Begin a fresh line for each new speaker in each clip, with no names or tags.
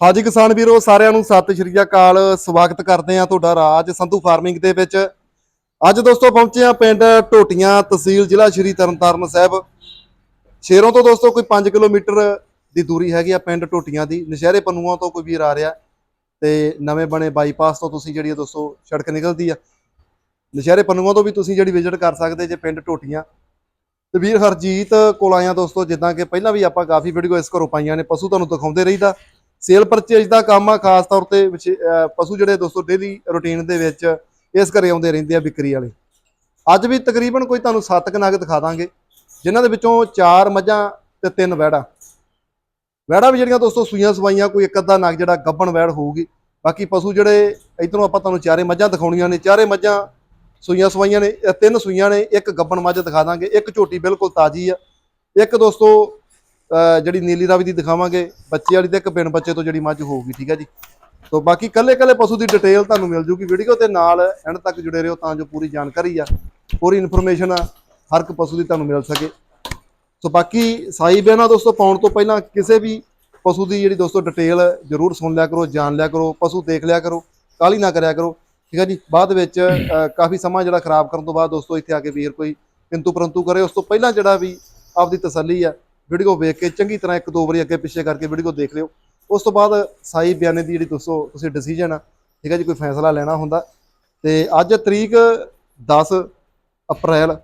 ਹਾਜੀ ਕਿਸਾਨ ਵੀਰੋ, ਸਾਰਿਆਂ ਨੂੰ ਸਤਿ ਸ਼੍ਰੀ ਅਕਾਲ। ਸਵਾਗਤ ਕਰਦੇ ਆ ਤੁਹਾਡਾ ਰਾਜ ਸੰਧੂ ਫਾਰਮਿੰਗ ਦੇ ਵਿੱਚ। ਅੱਜ ਦੋਸਤੋ ਪਹੁੰਚੇ ਆ ਪਿੰਡ ਟੋਟੀਆਂ ਤਹਿਸੀਲ ਜ਼ਿਲ੍ਹਾ ਸ਼੍ਰੀ ਤਰਨਤਾਰਨ ਸਾਹਿਬ। ਸ਼ੇਰੋਂ ਤੋਂ ਦੋਸਤੋ ਕੋਈ 5 ਕਿਲੋਮੀਟਰ ਦੀ ਦੂਰੀ ਹੈਗੀ ਆ ਪਿੰਡ ਟੋਟੀਆਂ ਦੀ। ਨਸ਼ਹਿਰੇ ਪੰਨੂਆਂ ਤੋਂ ਕੋਈ ਵੀਰ ਆ ਰਿਹਾ। ਤੇ ਨਵੇਂ ਬਣੇ ਬਾਈਪਾਸ ਤੋਂ ਤੁਸੀਂ ਜਿਹੜੀ ਆ ਦੋਸਤੋ ਸੜਕ ਨਿਕਲਦੀ ਆ। ਨਸ਼ਹਿਰੇ ਪੰਨੂਆਂ ਤੋਂ ਵੀ ਤੁਸੀਂ ਜਿਹੜੀ ਵਿਜ਼ਿਟ ਕਰ ਸਕਦੇ ਜੇ ਪਿੰਡ ਟੋਟੀਆਂ ਤੇ ਵੀਰ ਹਰਜੀਤ ਕੋਲ ਆਇਆ ਦੋਸਤੋ, ਜਿੱਦਾਂ ਕਿ ਪਹਿਲਾਂ ਵੀ ਆਪਾਂ ਕਾਫੀ ਵੀਡੀਓ ਇਸ ਘਰੋਂ ਪਾਈਆਂ ਨੇ, ਪਸ਼ੂ ਤੁਹਾਨੂੰ ਦਿਖਾਉਂਦੇ ਰਹੀਦਾ। ਸੇਲ ਪਰਚੇਜ ਦਾ ਕੰਮ ਆ, ਖਾਸ ਤੌਰ ਤੇ ਵਿਸ਼ੇ- ਪਸ਼ੂ ਜਿਹੜੇ ਦੋਸਤੋ ਡੇਲੀ ਰੁਟੀਨ ਦੇ ਵਿੱਚ ਇਸ ਘਰੇ ਆਉਂਦੇ ਰਹਿੰਦੇ ਆ ਵਿਕਰੀ ਵਾਲੇ। ਅੱਜ ਵੀ ਤਕਰੀਬਨ ਕੋਈ ਤੁਹਾਨੂੰ ਸੱਤ ਕੁ ਨਗ ਦਿਖਾ ਦਾਂਗੇ, ਜਿਨ੍ਹਾਂ ਦੇ ਵਿੱਚੋਂ ਚਾਰ ਮੱਝਾਂ ਤੇ ਤਿੰਨ ਵੈੜਾਂ। ਵੈੜਾਂ ਵੀ ਜਿਹੜੀਆਂ ਦੋਸਤੋ ਸੂਈਆਂ ਸਵਾਈਆਂ, ਕੋਈ ਇੱਕ ਅੱਧਾ ਨਗ ਜਿਹੜਾ ਗੱਬਣ ਵੈੜ ਹੋਊਗੀ। ਬਾਕੀ ਪਸ਼ੂ ਜਿਹੜੇ ਇਧਰੋਂ ਆਪਾਂ ਤੁਹਾਨੂੰ ਚਾਰੇ ਮੱਝਾਂ ਦਿਖਾਉਣੀਆਂ ਨੇ, ਚਾਰੇ ਮੱਝਾਂ ਸੂਈਆਂ ਸਵਾਈਆਂ ਨੇ ਤਿੰਨ ਸੂਈਆਂ ਨੇ, ਇੱਕ ਗੱਬਣ ਮੱਝ ਦਿਖਾ ਦਾਂਗੇ, ਇੱਕ ਝੋਟੀ ਬਿਲਕੁਲ ਤਾਜ਼ੀ ਆ। ਇੱਕ ਦੋਸਤੋ ਜਿਹੜੀ ਨੀਲੀ ਰਾਵੀ ਦੀ ਦਿਖਾਵਾਂਗੇ, ਬੱਚੇ ਵਾਲੀ ਤੇ ਇੱਕ ਬਿਨ ਬੱਚੇ ਤੋਂ ਜਿਹੜੀ ਮੱਝ ਹੋਊਗੀ, ਠੀਕ ਹੈ ਜੀ। ਸੋ ਬਾਕੀ ਕੱਲੇ ਕੱਲੇ ਪਸ਼ੂ ਦੀ ਡਿਟੇਲ ਤੁਹਾਨੂੰ ਮਿਲ ਜੂਗੀ ਵੀਡੀਓ ਤੇ ਨਾਲ ਐਂਡ ਤੱਕ ਜੁੜੇ ਰਹੋ ਤਾਂ ਜੋ ਪੂਰੀ ਜਾਣਕਾਰੀ ਆ, ਪੂਰੀ ਇਨਫੋਰਮੇਸ਼ਨ ਆ, ਹਰ ਇੱਕ ਪਸ਼ੂ ਦੀ ਤੁਹਾਨੂੰ ਮਿਲ ਸਕੇ। ਸੋ ਬਾਕੀ ਸਾਈ ਬਿਆਨਾ ਦੋਸਤੋ, ਪਾਉਣ ਤੋਂ ਪਹਿਲਾਂ ਕਿਸੇ ਵੀ ਪਸ਼ੂ ਦੀ ਜਿਹੜੀ ਦੋਸਤੋ ਡਿਟੇਲ ਜਰੂਰ ਸੁਣ ਲਿਆ ਕਰੋ, ਜਾਣ ਲਿਆ ਕਰੋ, ਪਸ਼ੂ ਦੇਖ ਲਿਆ ਕਰੋ ਕਾਲੀ ਨਾ ਕਰਿਆ ਕਰੋ, ਠੀਕ ਹੈ ਜੀ। ਬਾਅਦ ਵਿੱਚ ਕਾਫੀ ਸਮਾਂ ਜਿਹੜਾ ਖਰਾਬ ਕਰਨ ਤੋਂ ਬਾਅਦ ਦੋਸਤੋ ਇੱਥੇ ਆ ਕੇ ਵੀਰ ਕੋਈ ਕਿੰਤੂ ਪਰੰਤੂ ਕਰੇ। ਉਸ ਤੋਂ ਪਹਿਲਾਂ ਜਿਹੜਾ ਵੀ ਆਪਦੀ ਤਸੱਲੀ ਆ ਵੀਡੀਓ ਵੇਖ ਕੇ ਚੰਗੀ ਤਰ੍ਹਾਂ ਇੱਕ ਦੋ ਵਾਰੀ ਅੱਗੇ ਪਿੱਛੇ ਕਰਕੇ ਵੀਡੀਓ ਦੇਖ ਲਿਓ। ਉਸ ਤੋਂ ਬਾਅਦ ਸਾਈ ਬਿਆਨੇ ਦੀ ਜਿਹੜੀ ਦੱਸੋ, ਤੁਸੀਂ ਡਿਸੀਜਨ ਆ, ਠੀਕ ਹੈ ਜੀ, ਕੋਈ ਫੈਸਲਾ ਲੈਣਾ ਹੁੰਦਾ। ਤੇ ਅੱਜ ਤਰੀਕ 10 ਅਪ੍ਰੈਲ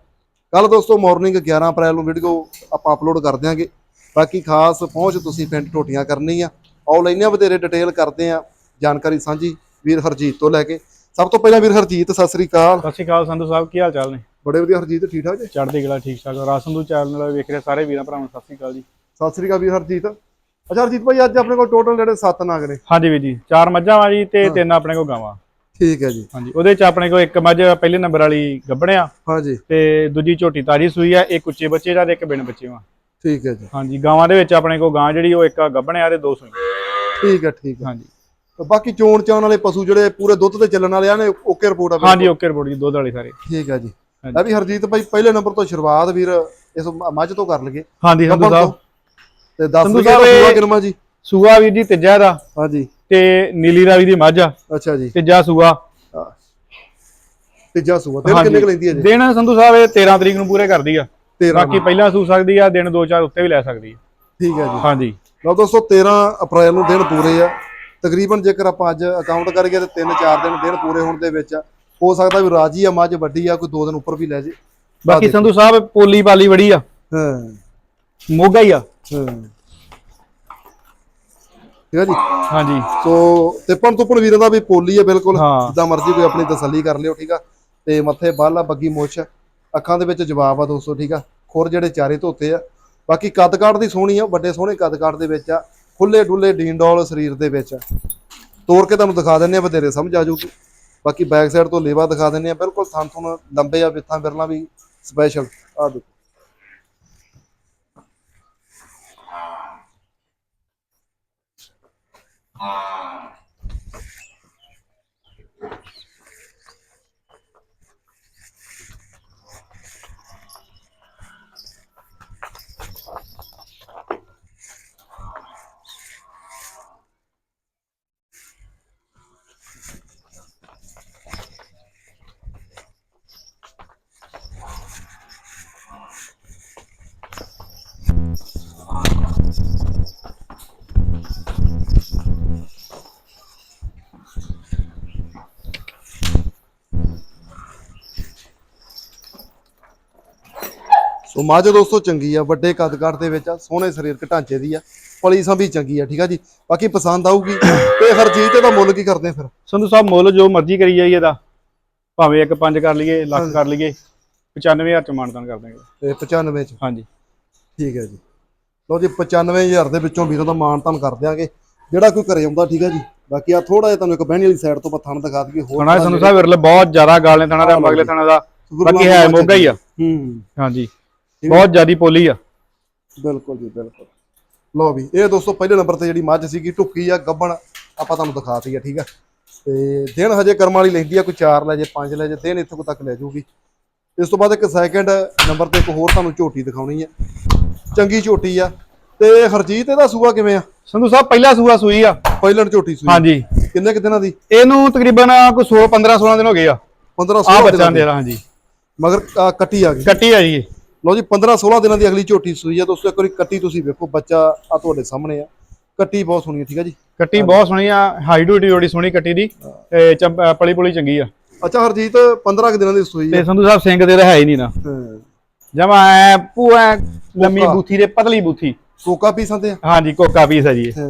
ਕੱਲ ਦੋਸਤੋ ਮਾਰਨਿੰਗ 11 ਅਪ੍ਰੈਲ ਨੂੰ ਵੀਡੀਓ ਆਪਾਂ ਅਪਲੋਡ ਕਰ ਦਿਆਂਗੇ। ਬਾਕੀ ਖਾਸ ਪਹੁੰਚ ਤੁਸੀਂ ਪਿੰਡ ਟੋਟੀਆਂ ਕਰਨੀ ਆ। ਆਓ ਲੈਨੇ ਆ ਵਧੇਰੇ ਡਿਟੇਲ ਕਰਦੇ ਆ ਜਾਣਕਾਰੀ ਸਾਂਝੀ ਵੀਰ ਹਰਜੀਤ ਤੋਂ ਲੈ ਕੇ। ਸਭ ਤੋਂ ਪਹਿਲਾਂ ਵੀਰ ਹਰਜੀਤ, ਸਤਿ ਸ੍ਰੀ ਅਕਾਲ।
ਸਤਿ ਸ਼੍ਰੀ ਅਕਾਲ ਸੰਧੂ ਸਾਹਿਬ, ਕੀ ਹਾਲ ਚਾਲ ਨੇ?
ਬੜੇ ਵਧੀਆ ਹਰਜੀਤ ਠੀਕ ਠਾਕ ਜੀ?
ਚੜ੍ਹਦੀ ਕਲਾ ਠੀਕ ਠਾਕ ਰਾਸ਼ਨ ਦੂ ਚੈਨਲ ਨਾਲ ਵੇਖ ਰਹੇ ਸਾਰੇ ਵੀਰਾਂ ਭਰਾਵਾਂ ਨੂੰ ਸਤਿ ਸ਼੍ਰੀ ਅਕਾਲ ਜੀ।
ਸਤਿ ਸ੍ਰੀ ਅਕਾਲ ਵੀਰ ਹਰਜੀਤ। ਅੱਛਾ ਹਰਜੀਤ ਭਾਈ ਅੱਜ ਆਪਣੇ ਕੋਲ ਟੋਟਲ ਜਿਹੜੇ 7 ਨਾਗ ਨੇ।
ਹਾਂਜੀ ਵੀਰ ਜੀ ਚਾਰ ਮੱਝਾਂ ਜੀ ਤੇ ਤਿੰਨ ਆਪਣੇ ਕੋਲ ਗਾਵਾਂ।
ਠੀਕ ਹੈ ਜੀ।
ਹਾਂਜੀ ਉਹਦੇ ਚ ਆਪਣੇ ਕੋਲ ਇੱਕ ਮੱਝ ਪਹਿਲੇ ਨੰਬਰ ਵਾਲੀ ਗੱਭਣਿਆ।
ਹਾਂਜੀ।
ਤੇ ਦੂਜੀ ਝੋਟੀ ਤਾਜੀ ਸੂਈ ਆ ਇੱਕ ਉੱਚੇ ਬੱਚੇ ਦਾ ਤੇ ਇੱਕ ਬਿਨ ਬੱਚੇ ਵਾ।
ਠੀਕ ਹੈ ਜੀ।
ਹਾਂਜੀ ਗਾਵਾਂ ਦੇ ਵਿੱਚ ਆਪਣੇ ਕੋਲ ਗਾਂ ਜਿਹੜੀ ਉਹ ਇੱਕ ਗੱਭਣਿਆ ਤੇ ਦੋ ਸੂਈ।
ਠੀਕ ਹੈ ਠੀਕ ਹੈ।
ਹਾਂਜੀ।
ਬਾਕੀ ਚੋਣ ਚਾਣ ਵਾਲੇ ਪਸ਼ੂ ਜਿਹੜੇ ਪੂਰੇ ਦੁੱਧ ਤੇ ਚੱਲਣ ਵਾਲੇ ਆ ਨੇ ਓਕੇ ਰਿਪੋਰਟ ਆ।
ਹਾਂਜੀ ਓਕੇ ਰਿਪੋਰਟ ਜੀ ਦੁੱਧ ਵਾਲੇ ਸਾਰੇ।
ਠੀਕ ਹੈ ਜੀ। ਲੈ ਵੀ ਹਰਜੀਤ ਭਾਈ ਪਹਿਲੇ ਨੰਬਰ ਤੋਂ ਸ਼ੁਰੂਆਤ ਵੀਰ ਇਸ ਮ- ਮੱਝ ਤੋਂ ਕਰ ਲਈਏ।
ਹਾਂਜੀ ਸੰਧੂ ਸਾਹਿਬ
ਤੋਂ। 10
ਸੰਧੂ ਸਾਹਿਬ
ਸੂਆ ਕਿਨਮਾ ਜੀ?
ਸੂਆ ਵੀਰ ਜੀ ਤੀਜਾ ਦਾ।
ਹਾਂਜੀ।
ਤੇ ਨੀਲੀ ਰਾਵੀ ਦੀ ਮੱਝ ਆ।
ਅੱਛਾ ਜੀ।
ਤੀਜਾ ਸੂਆ।
ਤੀਜਾ ਸੂਆ। ਦਿਨ। ਕਿੰਨੇ ਕੁ ਲੈਂਦੀ ਹੈ ਜੀ?
ਦਿਨ ਸੰਧੂ ਸਾਹਿਬ ਇਹ 13 ਤਰੀਕ ਨੂੰ ਪੂਰੇ ਕਰਦੀ ਆ।
13
ਬਾਕੀ ਪਹਿਲਾਂ ਸੂ ਸਕਦੀ ਆ ਦਿਨ ਦੋ ਚਾਰ ਉੱਤੇ ਵੀ ਲੈ ਸਕਦੀ ਆ।
ਠੀਕ ਹੈ ਜੀ।
ਹਾਂਜੀ।
ਲਓ ਦੋਸਤੋ 13 ਅਪ੍ਰੈਲ ਨੂੰ ਦਿਨ ਪੂਰੇ ਆ। ਤਕਰੀਬਨ ਜੇਕਰ ਆਪਾਂ ਅੱਜ ਅਕਾਊਂਟ ਕਰੀਏ ਤੇ 3-4 ਦਿਨ ਦਿਨ ਪੂਰੇ ਹੋਣ ਦੇ ਵਿੱਚ ਆ। ਹੋ ਸਕਦਾ ਵੀ ਰਾਜੀ ਆ ਮੱਝ ਵੱਡੀ ਆ ਕੋਈ 2 ਦਿਨ ਉੱਪਰ ਵੀ ਲੈ ਜੇ।
ਬਾਕੀ ਸੰਧੂ ਸਾਹਿਬ ਪੋਲੀ ਪਾਲੀ ਬੜੀ ਆ।
ਹਾਂ।
ਮੋਗਾ ਹੀ ਆ।
ਹਾਂ। ਠੀਕ ਹੈ ਜੀ?
ਹਾਂਜੀ।
ਸੋ ਤਿੱਪਣ ਤੁੱਪਣ ਵੀਰਾਂ ਦਾ ਵੀ ਪੋਲੀ ਆ ਬਿਲਕੁਲ।
ਹਾਂ।
ਜਿੱਦਾਂ ਮਰਜ਼ੀ ਕੋਈ ਆਪਣੀ ਤਸੱਲੀ ਕਰ ਲਿਓ ਠੀਕ ਆ? ਤੇ ਮੱਥੇ ਬੱਲ ਆ ਬੱਗੀ ਮੁੱਛ। ਅੱਖਾਂ ਦੇ ਵਿੱਚ ਜਵਾਬ ਆ ਦੋਸਤੋ ਠੀਕ ਆ? ਖੁਰ ਜਿਹੜੇ ਚਾਰੇ ਧੋਤੇ ਆ। ਬਾਕੀ ਕੱਦ ਕਾਠ ਦੀ ਸੋਹਣੀ ਆ ਵੱਡੇ ਸੋਹਣੇ ਕੱਦ ਕਾਠ ਦੇ ਵਿੱਚ ਆ। ਖੁੱਲੇ ਡੁੱਲੇ ਡੀਂਡੋਲ ਸਰੀਰ ਦੇ ਵਿੱਚ ਆ। ਤੋੜ ਕੇ ਤੁਹਾਨੂੰ ਦਿਖਾ ਦਿੰਨੇ ਆ ਵਧੇਰੇ ਸਮਝ ਆ ਜਾਊਗੀ। ਬਾਕੀ ਬੈਕ ਸਾਈਡ ਤੋਂ ਲੇਵਾ ਦਿਖਾ ਦਿੰਨੇ ਆ ਬਿਲਕੁਲ ਥਣ ਥਣ ਲੰਬੇ ਆ ਵਿੱਥਾਂ ਬਿਰਲਾਂ ਵੀ ਸਪੈਸ਼ਲ ਆ ਦੇਖੋ ਸੋ ਮੱਝ ਦੋਸਤੋ ਚੰਗੀ ਆ ਵੱਡੇ ਕੱਦ ਕਾਠ ਦੇ ਵਿੱਚ ਆ ਸੋਹਣੇ ਸਰੀਰਕ ਢਾਂਚੇ ਦੀ ਆ ਪਲੀ ਸਾਂ ਵੀ ਚੰਗੀ ਆ ਠੀਕ ਆ ਜੀ? ਬਾਕੀ ਪਸੰਦ ਆਊਗੀ ਤੇ ਹਰਜੀਤ ਇਹਦਾ ਮੁੱਲ ਕੀ ਕਰਦੇ ਫਿਰ?
ਸੰਧੂ ਸਾਹਿਬ ਮੁੱਲ ਜੋ ਮਰਜ਼ੀ ਕਰੀ ਜਾਈਏ ਇਹਦਾ। ਭਾਵੇਂ ਇੱਕ ਪੰਜ ਕਰ ਲਈਏ ਲੱਖ ਕਰ ਲਈਏ 95000 ਚ ਮਾਨਦਾਨ ਕਰ ਦਾਂਗੇ
ਤੇ 95 ਚ?
ਹਾਂਜੀ।
ਠੀਕ ਹੈ ਜੀ। ਲਓ ਜੀ 95000 ਦੇ ਵਿੱਚੋਂ ਵੀਰਾਂ ਦਾ ਮਾਣ ਤਾਨ ਕਰ ਦਿਆਂਗੇ। ਜਿਹੜਾ ਕੋਈ ਘਰੇ ਆਉਂਦਾ ਠੀਕ ਹੈ ਜੀ? ਬਾਕੀ ਆ ਥੋੜਾ ਜਿਹਾ ਤੁਹਾਨੂੰ ਇੱਕ ਬਹਿਣੀ ਵਾਲੀ ਸਾਈਡ ਤੋਂ ਪੱਥਣ ਦਿਖਾ ਦਈਏ ਹੋਰ
ਸੰਧੂ ਸਾਹਿਬ ਵਿਰਲੇ ਬਹੁਤ ਜ਼ਿਆਦਾ ਗਾਲੇ ਥਾਣਾ ਤੇ ਮਗਲੇ ਥਾਣਾ ਦਾ। ਬਾਕੀ ਹੈ ਮੋਗਾ ਹੀ ਆ।
ਹੂੰ।
ਹਾਂਜੀ। ਬਹੁਤ ਜ਼ਿਆਦੀ ਪੋਲੀ ਆ।
ਬਿਲਕੁਲ ਜੀ ਬਿਲਕੁਲ। ਲਓ ਵੀ ਇਹ ਦੋਸਤੋ ਪਹਿਲੇ ਨੰਬਰ ਤੇ ਜਿਹੜੀ ਮੱਝ ਸੀਗੀ ਟੁੱਕੀ ਆ ਗੱਬਣ ਆਪਾਂ ਤੁਹਾਨੂੰ ਦਿਖਾਤੀ ਆ ਠੀਕ ਆ। ਤੇ ਦਿਨ ਹਜੇ ਕਰਮ ਵਾਲੀ ਲੈਂਦੀ ਆ ਕੋਈ 4 ਲੈ ਜੇ 5 ਲੈ ਜੇ ਦਿਨ ਇੱਥੋਂ ਤੱਕ ਲੈ ਜਾਊਗੀ। ਇਸ ਤੋਂ ਬਾਅਦ ਇੱਕ ਸੈਕਿੰਡ ਨੰਬਰ ਤੇ ਇੱਕ ਹੋਰ ਤੁਹਾਨੂੰ ਝੋਟੀ ਦਿਖਾਉਣੀ ਆ। ਚੰਗੀ ਝੋਟੀ ਆ। ਤੇ ਹਰਜੀਤ ਇਹਦਾ ਸੂਆ ਕਿਵੇਂ ਆ?
ਸੰਧੂ ਸਾਹਿਬ ਪਹਿਲਾ ਸੂਆ ਸੂਈ ਆ।
ਪਹਿਲਣ ਝੋਟੀ ਸੂਈ।
ਹਾਂਜੀ।
ਕਿੰਨੇ ਕਿ ਦਿਨਾਂ ਦੀ?
ਇਹਨੂੰ ਤਕਰੀਬਨ ਕੋਈ 16 15 16 ਦਿਨ ਹੋ ਗਏ ਆ।
15
ਆ
16
ਬੱਚਾ
ਦਿਨਾਂ ਦੇ।
ਹਾਂਜੀ।
ਮਗਰ ਕੱਟੀ ਆ ਗਈ।
ਕੱਟੀ ਆ ਜੀ।
ਲਓ ਜੀ 15 16 ਦਿਨਾਂ ਦੀ ਅਗਲੀ ਝੋਟੀ ਸੂਈ ਆ ਦੋਸਤੋ ਇੱਕ ਵਾਰੀ ਕੱਟੀ ਤੁਸੀਂ ਵੇਖੋ ਬੱਚਾ ਆ ਤੁਹਾਡੇ ਸਾਹਮਣੇ ਆ। ਕੱਟੀ ਬਹੁਤ ਸੋਹਣੀ ਆ ਠੀਕ ਆ ਜੀ?
ਕੱਟੀ ਬਹੁਤ ਸੋਹਣੀ ਆ ਹਾਈਟ ਹੁੱਡੀ ਬੜੀ ਸੋਹਣੀ ਕੱਟੀ ਦੀ ਤੇ ਪਲੀ ਪੁਲੀ ਚੰਗੀ ਆ।
ਅੱਛਾ ਹਰਜੀਤ 15 ਕੁ ਦਿਨਾਂ ਦੀ ਸੂਈ
ਤੇ
ਆ
ਸੰਧੂ ਸਾਹਿਬ ਸਿੰਘ ਦੇ ਤਾਂ ਹੈ ਹੀ ਨਹੀਂ ਨਾ।
ਹਾਂ।
ਜਮਾ ਐ ਪੂਆ ਲੰਮੀ। ਬੂਥੀ ਦੇ ਪਤਲੀ ਬੂਥੀ।
ਕੋਕਾ ਪੀਸਾਂ ਤੇ ਆ?
ਹਾਂਜੀ ਕੋਕਾ ਪੀਸ ਹੈ ਜੀ।
ਹਾਂ।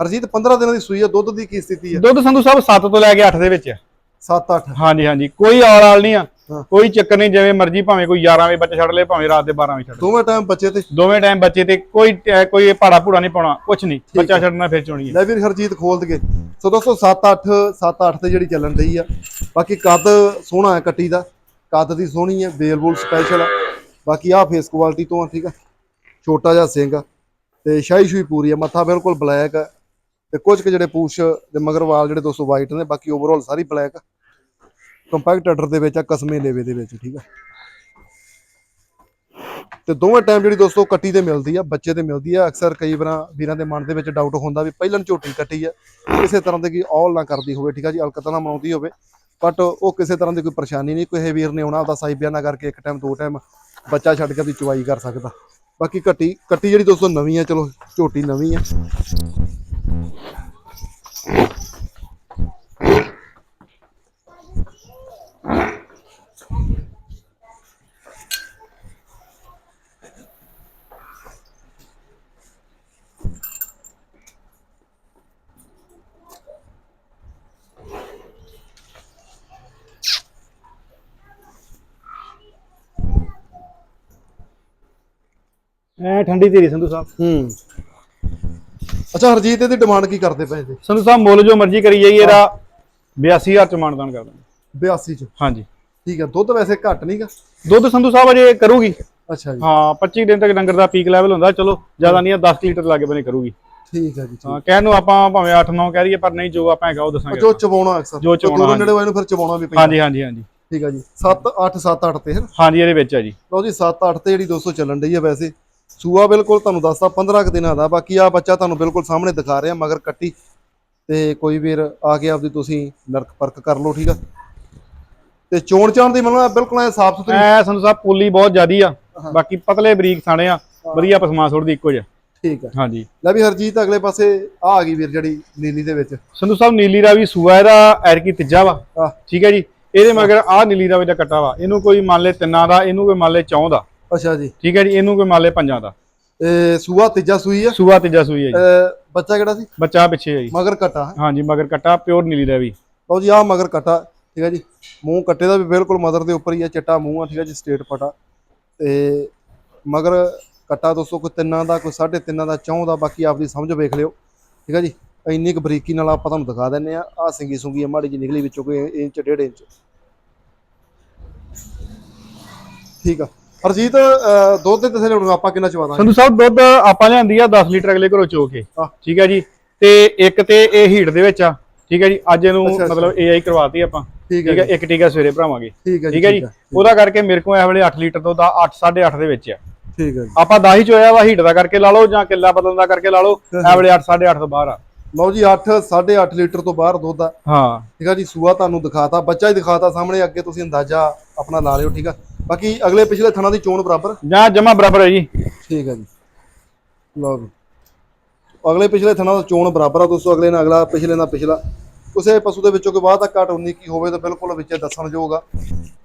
ਹਰਜੀਤ 15 ਦਿਨਾਂ ਦੀ ਸੂਈ ਆ ਦੁੱਧ ਦੀ ਕੀ ਸਥਿਤੀ ਆ?
ਦੁੱਧ ਸੰਧੂ ਸਾਹਿਬ 7 ਤੋਂ ਲੈ ਕੇ 8 ਦੇ ਵਿੱਚ ਆ।
7 8
ਹਾਂਜੀ ਹਾਂਜੀ ਕੋਈ ਆਲ ਆਲ ਨਹੀਂ ਆ।
ਹਾਂ।
ਕੋਈ ਚੱਕਰ ਨਹੀਂ ਜਿਵੇਂ ਮਰਜ਼ੀ ਭਾਵੇਂ ਕੋਈ 11 ਵਜੇ ਬੱਚਾ ਛੱਡ ਲੇ ਭਾਵੇਂ ਰਾਤ ਦੇ 12 ਵਜੇ ਛੱਡ ਲਏ।
ਦੋਵੇਂ ਟਾਈਮ ਬੱਚੇ ਤੇ
ਦੋਵੇਂ ਟਾਈਮ ਬੱਚੇ ਤੇ ਕੋਈ ਕੋਈ ਪਾੜਾ ਪੂੜਾ ਨਹੀਂ ਪਾਉਣਾ ਕੁਛ ਨਹੀਂ। ਬੱਚਾ ਛੱਡਣਾ ਫਿਰ ਚੋਣੀ ਹੈ।
ਲੈ ਵੀਰ ਹਰਜੀਤ ਖੋਲ ਦਗੇ। ਸੋ ਦੋਸਤੋ 7 8 7 8 ਤੇ ਜਿਹੜੀ ਚੱਲਣ ਰਹੀ ਆ। ਬਾਕੀ ਕੱਦ ਸੋਹਣਾ ਹੈ ਕੱਟੀ ਦਾ। ਕੱਦ ਦੀ ਸੋਹਣੀ ਹੈ ਬੇਲ ਬੂਲ ਸਪੈਸ਼ਲ ਆ। ਬਾਕੀ ਆ ਫੇਸ ਕੁਆਲਿਟੀ ਤੋਂ ਆ ਠੀਕ ਆ। ਛੋਟਾ ਜਿਹਾ ਸਿੰਘ ਆ। ਤੇ ਸ਼ਾਹੀ ਸ਼ੂਈ ਪੂਰੀ ਆ ਮੱਥਾ ਬਿਲਕੁਲ ਬਲੈਕ ਆ। ਤੇ ਕੁਝ ਕੁ ਜਿਹੜੇ ਪੂਛ ਦੇ ਮਗਰ ਵਾਲ ਜਿਹੜੇ ਦੋਸਤੋ ਵਾਈਟ ਨੇ ਬਾਕੀ ਓਵਰਆਲ ਸਾਰੀ ਬਲੈਕ ਆ। ਕੰਪੈਕਟ ਆਰਡਰ ਦੇ ਵਿੱਚ ਆ, ਕਸਮੇ ਲੇਵੇ ਦੇ ਵਿੱਚ, ਠੀਕ ਆ। ਤੇ ਦੋਵੇਂ ਟਾਈਮ ਜਿਹੜੀ ਦੋਸਤੋ ਕੱਟੀ ਤੇ ਮਿਲਦੀ ਆ, ਬੱਚੇ ਤੇ ਮਿਲਦੀ ਆ, ਅਕਸਰ ਕਈ ਵਾਰਾਂ ਵੀਰਾਂ ਦੇ ਮਨ ਦੇ ਵਿੱਚ ਡਾਊਟ ਹੁੰਦਾ ਵੀ ਪਹਿਲਾਂ ਝੋਟੀ ਕੱਟੀ ਆ, ਕਿਸੇ ਤਰ੍ਹਾਂ ਦੇ ਕੀ ਔਲ ਨਾ ਕਰਦੀ ਹੋਵੇ, ਠੀਕ ਆ ਜੀ ਅਲਕਤ ਨਾ ਮਨਾਉਂਦੀ ਹੋਵੇ ਬਟ ਉਹ ਕਿਸੇ ਤਰ੍ਹਾਂ ਦੀ ਕੋਈ ਪਰੇਸ਼ਾਨੀ ਨਹੀਂ, ਕੋਈ ਵੀਰ ਨੇ ਆਉਣਾ ਆਪਦਾ ਸਾਈ ਬਿਆਨਾ ਕਰਕੇ ਇੱਕ ਟਾਈਮ ਦੋ ਟਾਈਮ ਬੱਚਾ ਛੱਡ ਕੇ ਵੀ ਚੁਆਈ ਕਰ ਸਕਦਾ। ਬਾਕੀ ਕੱਟੀ ਕੱਟੀ ਜਿਹੜੀ ਦੋਸਤੋ ਨਵੀਂ ਆ, ਚਲੋ ਝੋਟੀ ਨਵੀਂ ਆ।
ਐ ਠੰਡੀ ਤੇਰੀ ਸੰਧੂ ਸਾਹਿਬ।
ਹੂੰ। ਅੱਛਾ ਹਰਜੀਤ ਇਹਦੀ ਡਿਮਾਂਡ ਕੀ ਕਰਦੇ ਪਏ ਜੀ
ਸੰਧੂ ਸਾਹਿਬ ਮੁੱਲ ਜੋ ਮਰਜ਼ੀ ਕਰੀ ਜਾਈਏ ਇਹਦਾ 82000 ਚ ਮਾਨਦਾਨ ਕਰ ਦਾਂਗੇ
82 ਚ?
ਹਾਂਜੀ।
ਠੀਕ ਆ ਦੁੱਧ ਵੈਸੇ ਘੱਟ ਨਹੀਂਗਾ
ਦੁੱਧ ਸੰਧੂ ਸਾਹਿਬ ਅਜੇ ਕਰੂਗੀ।
ਅੱਛਾ ਜੀ।
ਹਾਂ 25 ਦਿਨ ਤੱਕ ਡੰਗਰ ਦਾ ਪੀਕ ਲੈਵਲ ਹੁੰਦਾ ਚਲੋ ਜ਼ਿਆਦਾ ਨਹੀਂ ਆ 10 ਲੀਟਰ ਲਾਗੇ ਬਨੇ ਕਰੂਗੀ।
ਠੀਕ ਆ ਜੀ
ਹਾਂ ਕਹਿਣ ਨੂੰ ਆਪਾਂ ਭਾਵੇਂ 8-9 ਕਹਿ ਰਹੀਏ ਪਰ ਨਹੀਂ ਜੋ ਆਪਾਂ ਹੈਗਾ ਉਹ ਦੱਸਾਂਗੇ
ਜੋ ਚਵਾਉਣਾ ਅਕਸਰ।
ਜੋ ਚਵਾਉਣਾ,
ਨੇੜੇ ਹੋਏ ਨੂੰ ਫਿਰ ਚਵਾਉਣਾ ਵੀ ਪੈਂਦਾ।
ਹਾਂਜੀ ਹਾਂਜੀ ਹਾਂਜੀ।
ਠੀਕ ਆ ਜੀ 7 8 7 8 ਤੇ ਹੈ
ਹਾਂਜੀ ਇਹਦੇ ਵਿੱਚ ਆ ਜੀ।
ਲਓ ਜੀ 7 8 ਤੇ ਜਿਹੜੀ 200 ਚੱਲਣ ਡਈ ਹੈ ਵੈਸੇ। ਸੂਆ ਬਿਲਕੁਲ ਤੁਹਾਨੂੰ ਦੱਸਦਾ 15 ਕੁ ਦਿਨਾਂ ਦਾ ਬਾਕੀ ਆ ਬੱਚਾ ਤੁਹਾਨੂੰ ਬਿਲਕੁਲ ਸਾਹਮਣੇ ਦਿਖਾ ਰਿਹਾ ਮਗਰ ਕੱਟੀ। ਤੇ ਕੋਈ ਵੀਰ ਆ ਕੇ ਆਪਦੀ ਤੁਸੀਂ ਨਰਕ ਪਰਖ ਕਰ ਲਓ ਠੀਕ ਆ? ਤੇ ਚੋਣ ਚਾਣ ਦੀ ਮੈਨੂੰ ਬਿਲਕੁਲ ਐ ਸਾਫ਼ ਸੁਥਰੀ
ਐ ਸੰਧੂ ਸਾਹਿਬ ਪੁੱਲੀ ਬਹੁਤ ਜ਼ਿਆਦੀ ਆ। ਬਾਕੀ ਪਤਲੇ ਬਰੀਕ ਥਾਣੇ ਆ ਵਧੀਆ ਪਸਮਾ ਸੁੱਟਦੀ ਇੱਕੋ ਜਿਹਾ।
ਠੀਕ ਆ।
ਹਾਂਜੀ।
ਲੈ ਵੀ ਹਰਜੀਤ ਅਗਲੇ ਪਾਸੇ ਆ ਆ ਗਈ ਵੀਰ ਜਿਹੜੀ ਨੀਲੀ ਦੇ ਵਿੱਚ।
ਸੰਧੂ ਸਾਹਿਬ ਨੀਲੀ ਦਾ ਵੀ ਸੂਆ ਇਹਦਾ ਐਰਕੀ ਤੀਜਾ ਵਾ। ਠੀਕ ਹੈ ਜੀ। ਇਹਦੇ ਮਗਰ ਆ ਨੀਲੀ ਦਾ ਵੀ ਦਾ ਕੱਟਾ ਵਾ ਇਹਨੂੰ ਕੋਈ ਮੰਨ ਲੈ ਤਿੰਨਾਂ ਦਾ ਇਹਨੂੰ ਕੋਈ ਮੰਨ ਲੈ ਚੌਂ ਦਾ।
ਅੱਛਾ ਜੀ।
ਠੀਕ ਹੈ ਜੀ ਇਹਨੂੰ ਕੋਈ ਮੰਨ ਲੈ ਪੰਜਾਂ ਦਾ।
ਇਹ ਸੂਆ ਤੀਜਾ ਸੂਈ ਆ
ਸੂਆ ਤੀਜਾ ਸੂਈ ਹੈ ਜੀ।
ਅਹ ਬੱਚਾ ਕਿਹੜਾ ਸੀ?
ਬੱਚਾ ਪਿੱਛੇ ਹੈ ਜੀ।
ਮਗਰ ਕਟਾ
ਹਾਂਜੀ ਮਗਰ ਕੱਟਾ ਪਿਓਰ ਨੀਲੀ ਦਾ ਵੀ।
ਲਓ ਜੀ ਆ ਮਗਰ ਕਟਾ। ਠੀਕ ਹੈ ਜੀ। ਮੂੰਹ ਕੱਟੇ ਦਾ ਵੀ ਬਿਲਕੁਲ ਮਦਰ ਦੇ ਉੱਪਰ ਹੀ ਆ ਚਿੱਟਾ ਮੂੰਹ ਆ ਠੀਕ ਹੈ ਜੀ ਸਟੇਟ ਪਟਾ। ਤੇ ਮਗਰ ਕਟਾ ਦੋਸਤੋ ਕੋਈ ਤਿੰਨਾਂ ਦਾ ਕੋਈ ਸਾਢੇ ਤਿੰਨਾਂ ਦਾ ਚੌਂ ਦਾ ਬਾਕੀ ਆਪਦੀ ਸਮਝ ਵੇਖ ਲਿਓ। ਠੀਕ ਹੈ ਜੀ। ਇੰਨੀ ਕੁ ਬਰੀਕੀ ਨਾਲ ਆਪਾਂ ਤੁਹਾਨੂੰ ਦਿਖਾ ਦਿੰਨੇ ਆ ਆ ਸਿੰਗੀ ਸੁੰਗੀ ਆ ਮਾੜੀ ਜੀ ਨਿਕਲੀ ਵਿੱਚੋਂ ਕੋਈ ਇੰਚ ਡੇਢ ਇੰਚ। ਠੀਕ ਆ। ਹਰਜੀਤ ਅਹ, ਦੁੱਧ ਦੇ ਤਸਲੇ ਹੁਣ ਆਪਾਂ ਕਿੰਨਾ ਚਵਾ ਦਾਂਗੇ
ਸੰਧੂ ਸਾਹਿਬ ਦੁੱਧ ਆਪਾਂ ਲਿਆਂਦੀ ਆ 10 ਲੀਟਰ ਅਗਲੇ ਘਰੋਂ ਚੋ ਕੇ।
ਆਹ।
ਠੀਕ ਹੈ ਜੀ? ਤੇ ਇੱਕ ਤੇ ਇਹ ਹੀਟ ਦੇ ਵਿੱਚ ਆ। ਠੀਕ ਹੈ ਜੀ? ਅੱਜ ਇਹਨੂੰ
ਅੱਛਾ, ਅੱਛਾ।
ਮਤਲਬ ਏਆਈ ਕਰਵਾਤੀ ਆਪਾਂ।
ਠੀਕ ਹੈ
ਠੀਕ ਹੈ ਇੱਕ ਟੀਕਾ ਸਵੇਰੇ ਭਰਾਵਾਂਗੇ।
ਠੀਕ ਹੈ
ਠੀਕ ਹੈ ਜੀ? ਉਹਦਾ ਕਰਕੇ ਮੇਰੇ ਕੋਲ ਇਹ ਵੇਲੇ 8 ਲੀਟਰ ਦੁੱਧ ਆ 8 8.5 ਦੇ ਵਿੱਚ ਆ।
ਠੀਕ ਹੈ ਜੀ।
ਆਪਾਂ 10 ਹੀ ਚੋਇਆ ਵਾ ਹੀਟ ਦਾ ਕਰਕੇ ਲਾ ਲਓ ਜਾਂ ਕਿੱਲਾ ਬਦਲਣ ਦਾ ਕਰਕੇ ਲਾ ਲਓ ਇਹ ਵੇਲੇ 8 8.5 ਤੋਂ ਬਾਹਰ ਆ।
ਲਓ ਜੀ 8 8.5 ਲੀਟਰ ਤੋਂ ਬਾਹਰ ਦੁੱਧ ਆ।
ਹਾਂ।
ਠੀਕ ਆ ਜੀ? ਸੂਆ ਤੁਹਾਨੂੰ ਦਿਖਾਤਾ ਬੱਚਾ ਹੀ ਦਿਖਾਤਾ ਸਾਹਮਣੇ ਅੱਗੇ ਤੁਸੀਂ ਅੰਦਾਜ਼ਾ ਆਪਣਾ ਲਾ ਲਿਓ ਠੀਕ ਆ? ਬਾਕੀ ਅਗਲੇ ਪਿਛਲੇ ਥਣਾ ਦੀ ਚੋਣ ਬਰਾਬਰ?
ਜਾਂ ਜਮਾ ਬਰਾਬਰ ਹੈ ਜੀ।
ਠੀਕ ਆ ਜੀ। ਲਓ ਜੀ। ਅਗਲੇ ਪਿਛਲੇ ਥਣਾ ਦਾ ਚੋਣ ਬਰਾਬਰ ਆ ਦੋਸਤੋ ਅਗਲੇ ਨਾਲ ਅਗਲਾ ਪਿਛਲੇ ਨਾਲ ਪਿਛਲਾ। ਕਿਸੇ ਪਸ਼ੂ ਦੇ ਵਿੱਚੋਂ ਕੋਈ ਤੱਕ ਘਟ ਉਨੀ ਕੀ ਹੋਵੇ ਤਾਂ ਬਿਲਕੁਲ ਵਿੱਚ ਦੱਸਣਯੋਗ ਆ।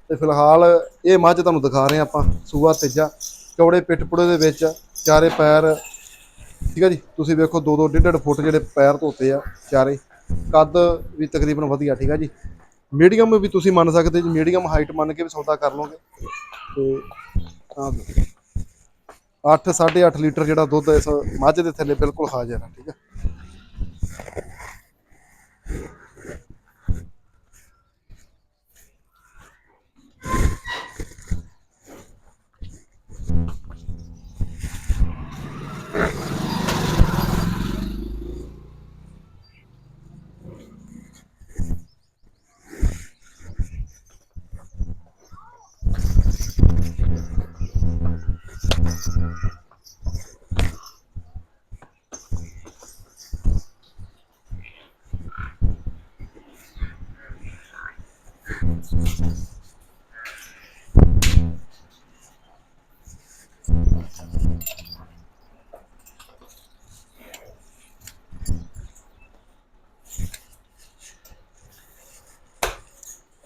ਤੇ ਫਿਲਹਾਲ ਇਹ ਮੱਝ ਤੁਹਾਨੂੰ ਦਿਖਾ ਰਹੇ ਆਪਾਂ ਸੂਆ ਤੀਜਾ ਚੌੜੇ ਪਿੱਠ ਪੁੜੇ ਦੇ ਵਿੱਚ ਚਾਰੇ ਪੈਰ। ਠੀਕ ਆ ਜੀ ਤੁਸੀਂ ਵੇਖੋ ਦੋ ਦੋ ਡੇਢ ਡੇਢ ਫੁੱਟ ਜਿਹੜੇ ਪੈਰ ਧੋਤੇ ਆ ਚਾਰੇ। ਕੱਦ ਵੀ ਤਕਰੀਬਨ ਵਧੀਆ ਠੀਕ ਆ ਜੀ। ਮੀਡੀਅਮ ਵੀ ਤੁਸੀਂ ਮੰਨ ਸਕਦੇ ਜੀ ਮੀਡੀਅਮ ਹਾਈਟ ਮੰਨ ਕੇ ਵੀ ਸੌਦਾ ਕਰ ਲਓਗੇ। ਤੇ ਆਹ ਦੇਖੋ 8 8.5 ਲੀਟਰ ਜਿਹੜਾ ਦੁੱਧ ਇਸ ਮੱਝ ਦੇ ਥੱਲੇ ਬਿਲਕੁਲ ਹਾਜ਼ਰ ਆ, ਠੀਕ ਹੈ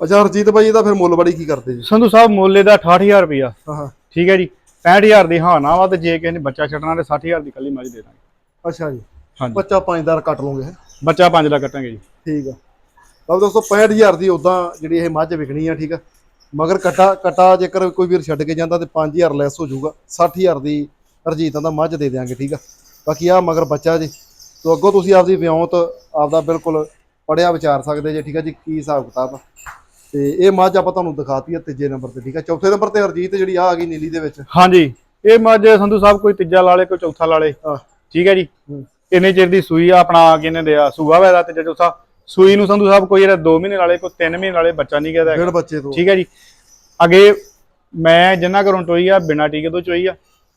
ਅੱਛਾ ਹਰਜੀਤ ਭਾਈ ਇਹਦਾ ਫਿਰ ਮੁੱਲ ਬੜੀ ਕੀ ਕਰਦੇ ਜੀ?
ਸੰਧੂ ਸਾਹਿਬ ਮੁੱਲ ਇਹਦਾ 68000 ਰੁਪਇਆ
ਹਾਂ
ਠੀਕ ਹੈ ਜੀ 65000 ਦੀ ਹਾਂ ਨਾ ਵਾ ਤੇ ਜੇ ਕਿਸੇ ਨੇ ਬੱਚਾ ਛੱਡਣਾ ਤੇ 60000 ਦੀ ਕੱਲੀ ਮੱਝ ਦੇ ਦਾਂਗੇ।
ਅੱਛਾ ਜੀ।
ਹਾਂਜੀ।
ਬੱਚਾ 5000 ਕੱਟ ਲਓਗੇ?
ਬੱਚਾ 5 ਦਾ ਕੱਟਾਂਗੇ ਜੀ।
ਠੀਕ ਆ। ਲਓ ਦੋਸਤੋ 65000 ਦੀ ਉਦਾਂ ਜਿਹੜੀ ਇਹ ਮੱਝ ਵਿਕਣੀ ਆ ਠੀਕ ਆ। ਮਗਰ ਕਟਾ ਕਟਾ ਜੇਕਰ ਕੋਈ ਵੀਰ ਛੱਡ ਕੇ ਜਾਂਦਾ ਤੇ 5000 ਲੈਸ ਹੋ ਜਾਊਗਾ 60000 ਦੀ ਹਰਜੀਤਾਂ ਦਾ ਮੱਝ ਦੇ ਦਿਆਂਗੇ ਠੀਕ ਆ। ਬਾਕੀ ਆ ਮਗਰ ਬੱਚਾ ਜੀ ਤੋਂ ਅੱਗੋਂ ਤੁਸੀਂ ਆਪਦੀ ਵਿਉਂਤ ਆਪਦਾ ਬਿਲਕੁਲ ਪੜਿਆ ਵਿਚਾਰ ਸਕਦੇ ਜੇ ਠੀਕ ਆ ਜੀ ਕੀ ਹਿਸਾਬ ਕਿਤਾਬ ਆ। ਤੇ ਇਹ ਮੱਝ ਆਪਾਂ ਤੁਹਾਨੂੰ ਦਿਖਾਤੀ ਆ ਤੀਜੇ ਨੰਬਰ ਤੇ ਠੀਕ ਆ? ਚੌਥੇ ਨੰਬਰ ਤੇ ਹਰਜੀਤ ਜਿਹੜੀ ਆ ਆ ਗਈ ਨੀਲੀ ਦੇ ਵਿੱਚ।
ਹਾਂਜੀ ਇਹ ਮੱਝ ਸੰਧੂ ਸਾਹਿਬ ਕੋਈ ਤੀਜਾ ਲਾ ਲੇ ਕੋਈ ਚੌਥਾ ਲਾ ਲੇ।
ਆਹ
ਠੀਕ ਹੈ ਜੀ?
ਹੂੰ।
ਇੰਨੇ ਚਿਰ ਦੀ ਸੂਈ ਆ ਆਪਣਾ ਕਿਹਨੇ ਦਿਆ ਸੂਆ ਵੈਦਾ ਤੇ ਚੌਥਾ। ਸੂਈ ਨੂੰ ਸੰਧੂ ਸਾਹਿਬ ਕੋਈ ਇਹਦਾ 2 ਮਹੀਨੇ ਵਾਲੇ ਕੋਈ 3 ਮਹੀਨੇ ਵਾਲੇ ਬੱਚਾ ਨਹੀਂ
ਬੱਚੇ ਤੋਂ।
ਠੀਕ ਹੈ ਜੀ? ਅੱਗੇ ਮੈਂ ਜਿੰਨਾ ਘਰੋਂ ਟੋਈ ਆ ਬਿਨਾ ਟੀਕੇ ਤੋਂ ਚੋਈ ਆ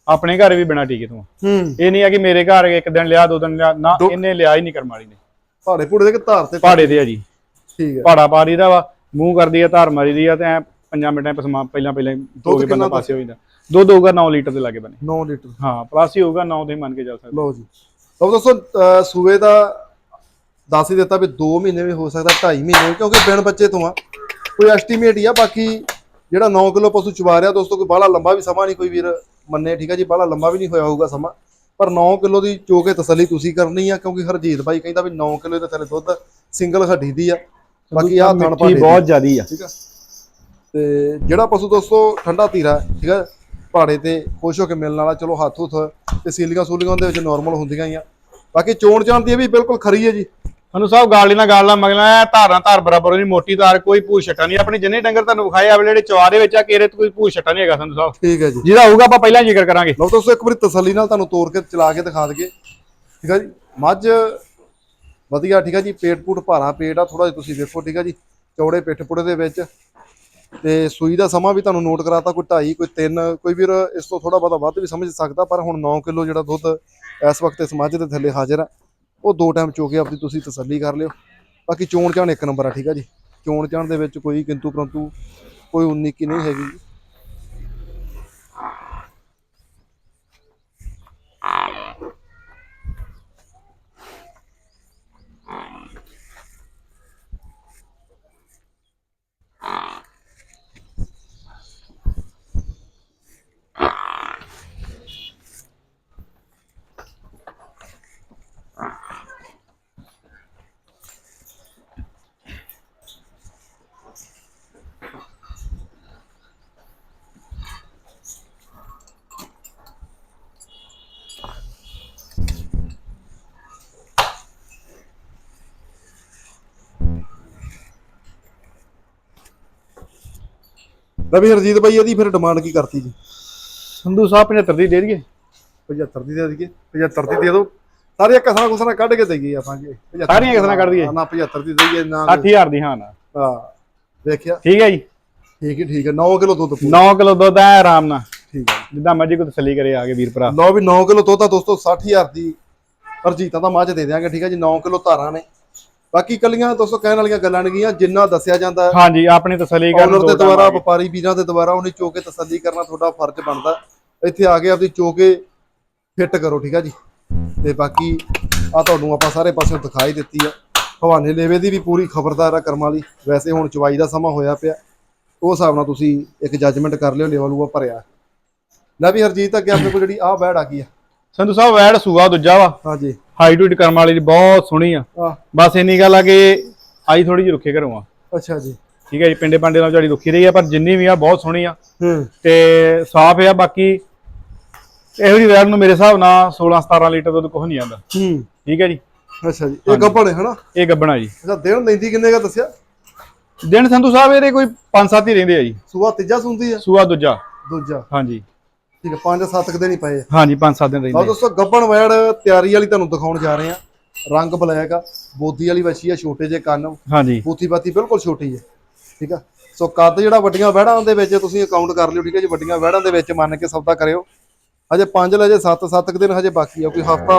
ਆਪਣੇ ਘਰ ਵੀ ਬਿਨਾ ਟੀਕੇ ਤੋਂ ਆ।
ਹੂੰ।
ਇਹ ਨਹੀਂ ਆ ਕਿ ਮੇਰੇ ਘਰ ਇੱਕ ਦਿਨ ਲਿਆ ਦੋ ਦਿਨ ਲਿਆ ਨਾ
ਦੋ-
ਇਹਨੇ ਲਿਆ ਹੀ ਨਹੀਂ ਕਰਮਾਲੀ ਨੇ।
ਪਹਾੜੇ ਪੂੜੇ ਦੇ ਕਿ ਧਾਰ ਤੇ
ਪਹਾੜੇ ਦੇ ਆ ਜੀ।
ਠੀਕ ਆ।
ਪਹਾੜਾ ਪਾਰੀ ਦਾ ਵਾ। ਮੂੰਹ ਕਰਦੀ ਆ ਧਾਰ ਮਾਰੀ ਦੀ ਆ ਤੇ ਐ ਪੰਜਾਂ ਮਿੰਟਾਂ ਪਸਮਾ ਪਹਿਲਾਂ ਪਹਿਲਾਂ ਹੀ ਦੋ ਕੇ ਬੰਦਾ ਪਾਸੇ ਹੋ ਜਾਂਦਾ ਦੁੱਧ ਹੋਊਗਾ 9 ਲੀਟਰ ਦੇ ਲਾਗੇ ਬਨੇ
9 ਲੀਟਰ।
ਹਾਂ ਪਲੱਸ ਹੀ ਹੋਊਗਾ 9 ਤੇ ਮੰਨ ਕੇ ਚੱਲ ਸਕਦੇ।
ਲਓ ਜੀ। ਲਓ ਦੋਸਤੋ ਸੂਏ ਦਾ ਦੱਸ ਹੀ ਦਿੱਤਾ ਵੀ 2 ਮਹੀਨੇ ਵੀ ਹੋ ਸਕਦਾ 2.5 ਮਹੀਨੇ ਕਿਉਂਕਿ ਬਿਨ ਬੱਚੇ ਤੋਂ ਆ। ਕੋਈ ਐਸਟੀਮੇਟ ਹੀ ਆ ਬਾਕੀ ਜਿਹੜਾ 9 ਕਿਲੋ ਪਸ਼ੂ ਚਵਾ ਰਿਹਾ ਦੋਸਤੋ ਕੋਈ ਬਾਹਲਾ ਲੰਬਾ ਵੀ ਸਮਾਂ ਨਹੀਂ ਕੋਈ ਵੀਰ ਮੰਨੇ ਠੀਕ ਆ ਜੀ ਬਾਹਲਾ ਲੰਬਾ ਵੀ ਨਹੀਂ ਹੋਇਆ ਹੋਊਗਾ ਸਮਾਂ। ਪਰ 9 ਕਿਲੋ ਦੀ ਚੋ ਕੇ ਤਸੱਲੀ ਤੁਸੀਂ ਕਰਨੀ ਆ ਕਿਉਂਕਿ ਹਰਜੀਤ ਬਾਈ ਕਹਿੰਦਾ ਵੀ 9 ਕਿਲੋ ਦੇ ਥੱਲੇ ਦੁੱਧ ਸਿੰਗਲ ਹੱਡੀ ਦੀ ਆ। ਬਾਕੀ ਆ ਭਾਂਡੇ ਦੀ।
ਬਹੁਤ ਜ਼ਿਆਦੀ ਆ।
ਠੀਕ ਆ। ਤੇ ਜਿਹੜਾ ਪਸ਼ੂ ਦੋਸਤੋ ਠੰਡਾ ਧੀਰਾ ਹੈ, ਠੀਕ ਆ ਪਹਾੜੇ ਤੇ ਖੁਸ਼ ਹੋ ਕੇ ਮਿਲਣ ਵਾਲਾ ਚਲੋ ਹੱਥ ਹੁੱਥ ਤੇ ਸੀਲੀਆਂ ਸੂਲੀਆਂ ਦੇ ਵਿੱਚ ਨਾਰਮਲ ਹੁੰਦੀਆਂ ਹੀ ਆ। ਬਾਕੀ ਚੋਣ ਚਾਣ ਦੀ ਇਹ ਵੀ ਬਿਲਕੁਲ ਖਰੀ ਹੈ ਜੀ।
ਸਾਨੂੰ ਸਾਹਿਬ ਗਾਲੀ ਨਾਲ ਗਾਲ ਨਾਲ ਮਗਲਾ ਧਾਰਾਂ ਧਾਰ ਬਰਾਬਰ ਨਹੀਂ ਮੋਟੀ ਧਾਰ ਕੋਈ ਭੂ ਛਟਾ ਨਹੀਂ। ਆਪਣੇ ਜਿੰਨੇ ਡੰਗਰ ਤੁਹਾਨੂੰ ਵਿਖਾਏ ਆ ਜਿਹੜੇ ਚਵਾਰੇ ਵਿੱਚ ਆ ਕੇਰੇ ਤੇ ਕੋਈ ਭੂ ਛਟਾ ਨਹੀਂ ਹੈਗਾ ਸਾਨੂੰ ਸਾਹਿਬ
ਠੀਕ ਹੈ ਜੀ।
ਜਿਹਦਾ ਹੋਊਗਾ ਆਪਾਂ ਪਹਿਲਾਂ ਜ਼ਿਕਰ ਕਰਾਂਗੇ।
ਲਓ ਦੋਸਤੋ ਇੱਕ ਵਾਰੀ ਤਸੱਲੀ ਨਾਲ ਤੁਹਾਨੂੰ ਤੋੜ ਕੇ ਚਲਾ ਕੇ ਦਿਖਾ ਦਈਏ। ਠੀਕ ਆ ਜੀ। ਮੱਝ ਵਧੀਆ, ਠੀਕ ਆ ਜੀ, ਪੇਟ ਪੂਟ ਭਾਰਾ, ਪੇਟ ਆ ਥੋੜਾ ਜਿਹਾ ਤੁਸੀਂ ਵੇਖੋ, ਠੀਕ ਆ ਜੀ, ਚੌੜੇ ਪਿੱਠ ਪੁੜੇ ਦੇ ਵਿੱਚ। ਤੇ ਸੂਈ ਦਾ ਸਮਾਂ ਵੀ ਤੁਹਾਨੂੰ ਨੋਟ ਕਰਾਤਾ, ਕੋਈ 2.5 ਕੋਈ 3 ਕੋਈ ਵੀਰ ਇਸ ਤੋਂ ਥੋੜਾ ਬਹੁਤਾ ਵੱਧ ਵੀ ਸਮਝ ਸਕਦਾ, ਪਰ ਹੁਣ 9 ਕਿਲੋ ਜਿਹੜਾ ਦੁੱਧ ਇਸ ਵਕਤ ਇਸ ਮੱਝ ਦੇ ਥੱਲੇ ਹਾਜ਼ਰ ਆ, ਉਹ ਦੋ ਟਾਈਮ ਚੋ ਕੇ ਆਪਦੀ ਤੁਸੀਂ ਤਸੱਲੀ ਕਰ ਲਿਓ। ਬਾਕੀ ਚੋਣ ਚਾਣ ਇੱਕ ਨੰਬਰ ਆ, ਠੀਕ ਆ ਜੀ। ਚੋਣ ਚਾਣ ਦੇ ਵਿੱਚ ਕੋਈ ਕਿੰਤੂ ਪਰੰਤੂ ਕੋਈ 19 ਕੀ ਨਹੀਂ ਹੈਗੀ। ਰਵੀ ਹਰਜੀਤ ਭਾਈ ਇਹਦੀ ਫਿਰ ਡਿਮਾਂਡ ਕੀ ਕਰਤੀ ਜੀ?
ਸੰਧੂ ਸਾਹਿਬ 75 ਦੀ ਦੇ ਦਈਏ।
75 ਦੀ ਦੇ ਦਈਏ। 75 ਦੀ ਦੇ ਦਿਓ ਸਾਰੀਆਂ ਕਸਰਾਂ ਕੁਸਰਾਂ ਕੱਢ ਕੇ ਦੇਈਏ ਆਪਾਂ ਜੀ। 75
ਸਾਰੀਆਂ ਕਸਰਾਂ ਕੱਢ ਦਈਏ?
ਨਾ 75 ਦੀ ਦਈਏ ਨਾ
60000 ਦੀ ਹਾਂ ਨਾ।
ਹਾਂ ਵੇਖਿਆ
ਠੀਕ ਹੈ ਜੀ।
ਠੀਕ ਹੈ ਠੀਕ ਹੈ। 9 ਕਿਲੋ ਦੁੱਧ ਪੂਰਾ।
9 ਕਿਲੋ ਦੁੱਧ ਐ ਆਰਾਮ ਨਾਲ।
ਠੀਕ ਹੈ।
ਜਿੱਦਾਂ ਮਰਜ਼ੀ ਕੋਈ ਤਸੱਲੀ ਕਰੇ ਆ ਕੇ ਵੀਰ ਭਰਾ।
ਲਓ ਵੀ 9 ਕਿਲੋ ਆ ਦੋਸਤੋ 60000 ਦੀ ਹਰਜੀਤਾਂ ਦਾ ਮੱਝ ਦੇ ਦਿਆਂਗੇ ਠੀਕ ਹੈ ਜੀ। 9 ਕਿਲੋ ਧਾਰਾਂ ਨੇ। ਬਾਕੀ ਕੱਲੀਆਂ ਦੋਸਤੋ ਕਹਿਣ ਵਾਲੀਆਂ ਗੱਲਾਂ ਨੇਗੀਆਂ ਜਿੰਨਾ ਦੱਸਿਆ ਜਾਂਦਾ
ਹਾਂਜੀ ਆਪਣੀ ਤਸੱਲੀ ਕਰਨ ਦੋ
ਦੇ
ਟਾਈਮ
ਦੁਆਰਾ
ਆ ਗਏ।
ਵਪਾਰੀ ਵੀਰਾਂ ਦੇ ਦੁਆਰਾ ਉਹਨੇ ਚੋ ਕੇ ਤਸੱਲੀ ਕਰਨਾ ਤੁਹਾਡਾ ਫਰਜ਼ ਬਣਦਾ। ਇੱਥੇ ਆ ਕੇ ਆਪਦੀ ਚੋ ਕੇ ਫਿੱਟ ਕਰੋ ਠੀਕ ਆ ਜੀ? ਤੇ ਬਾਕੀ ਆ ਤੁਹਾਨੂੰ ਆਪਾਂ ਸਾਰੇ ਪਾਸੇ ਦਿਖਾਈ ਦਿੱਤੀ ਆ। ਹਵਾਨੇ ਲੇਵੇ ਦੀ ਵੀ ਪੂਰੀ ਖਬਰਦਾਰ ਆ ਕਰਮਾਂ ਵਾਲੀ। ਵੈਸੇ ਹੁਣ ਚਵਾਈ ਦਾ ਸਮਾਂ ਹੋਇਆ ਪਿਆ। ਉਹ ਹਿਸਾਬ ਨਾਲ ਤੁਸੀਂ ਇੱਕ ਜੱਜਮੈਂਟ ਕਰ ਲਿਓ ਲੈਵਲ ਉਹ ਭਰਿਆ। ਲੈ ਵੀ ਹਰਜੀਤ ਅੱਗੇ ਆਪਣੇ ਕੋਲ ਜਿਹੜੀ ਆਹ ਬੈੜ ਆ ਗਈ ਆ।
ਸੰਧੂ ਸਾਹਿਬ ਵੈੜ ਸੂਆ ਦੂਜਾ ਵਾ।
ਹਾਂਜੀ।
ਹਾਈਟ ਕਰਮ ਵਾਲੀ ਦੀ ਬਹੁਤ ਸੋਹਣੀ ਆ।
ਆ।
ਬਸ ਇੰਨੀ ਗੱਲ ਆ ਕਿ ਆਈ ਥੋੜੀ ਜਿਹੀ ਰੁੱਖੇ ਘਰੋਂ ਆ।
ਅੱਛਾ ਜੀ।
ਠੀਕ ਹੈ ਜੀ ਪਿੰਡੇ ਪਾਂਡੇ ਨਾਲ ਝਾੜੀ ਰੁੱਖੀ ਰਹੀ ਆ ਪਰ ਜਿੰਨੀ ਵੀ ਆ ਬਹੁਤ ਸੋਹਣੀ ਆ।
ਹੂੰ।
ਤੇ ਸਾਫ਼ ਆ ਬਾਕੀ ਇਹੋ ਜਿਹੀ ਵੈੜ ਨੂੰ ਮੇਰੇ ਹਿਸਾਬ ਨਾਲ 16 17 ਲੀਟਰ ਦੁੱਧ ਕੁਝ ਨਹੀਂ ਆਉਂਦਾ।
ਹੂੰ।
ਠੀਕ ਹੈ ਜੀ।
ਅੱਛਾ ਜੀ। ਇਹ ਗੱਪੜ ਹੈ ਹਨਾ?
ਇਹ ਗੱਬਣਾ ਜੀ।
ਅੱਛਾ ਦਿਨ ਲੈਂਦੀ ਕਿੰਨੇ ਦਾ ਦੱਸਿਆ?
ਦਿਨ ਸੰਧੂ ਸਾਹਿਬ ਇਹਦੇ ਕੋਈ 5-7 ਹੀ ਰਹਿੰਦੇ ਆ ਜੀ।
ਸੂਆ ਤੀਜਾ ਸੁੰਦੀ ਆ?
ਸੂਆ ਦੂਜਾ।
ਦੂਜਾ।
ਹਾਂਜੀ।
ਠੀਕ ਹੈ ਪੰਜ ਸੱਤ ਕੁ ਦਿਨ ਹੀ ਪਏ ਆ।
ਹਾਂਜੀ 5-7 ਦਿਨ ਰਹਿੰਦੇ
ਦੋਸਤੋ ਗੱਬਣ ਵੈੜ ਤਿਆਰੀ ਵਾਲੀ ਤੁਹਾਨੂੰ ਦਿਖਾਉਣ ਜਾ ਰਹੇ ਆ। ਰੰਗ ਬਲੈਕ ਆ ਬੋਦੀ ਵਾਲੀ ਵੱਛੀ ਆ ਛੋਟੇ ਜਿਹੇ ਕੰਨ।
ਹਾਂਜੀ।
ਬੂਥੀ ਬਾਤੀ ਬਿਲਕੁਲ ਛੋਟੀ ਹੈ ਠੀਕ ਆ? ਸੋ ਕੱਦ ਜਿਹੜਾ ਵੱਡੀਆਂ ਵਹਿੜਾਂ ਦੇ ਵਿੱਚ ਤੁਸੀਂ ਅਕਾਊਂਟ ਕਰ ਲਿਓ ਠੀਕ ਹੈ ਜੀ? ਵੱਡੀਆਂ ਵਹਿੜਾਂ ਦੇ ਵਿੱਚ ਮੰਨ ਕੇ ਸੌਦਾ ਕਰਿਓ। ਹਜੇ 5 ਲੈ ਜੇ 7 7 ਦਿਨ ਹਜੇ ਬਾਕੀ ਆ ਕੋਈ ਹਫਤਾ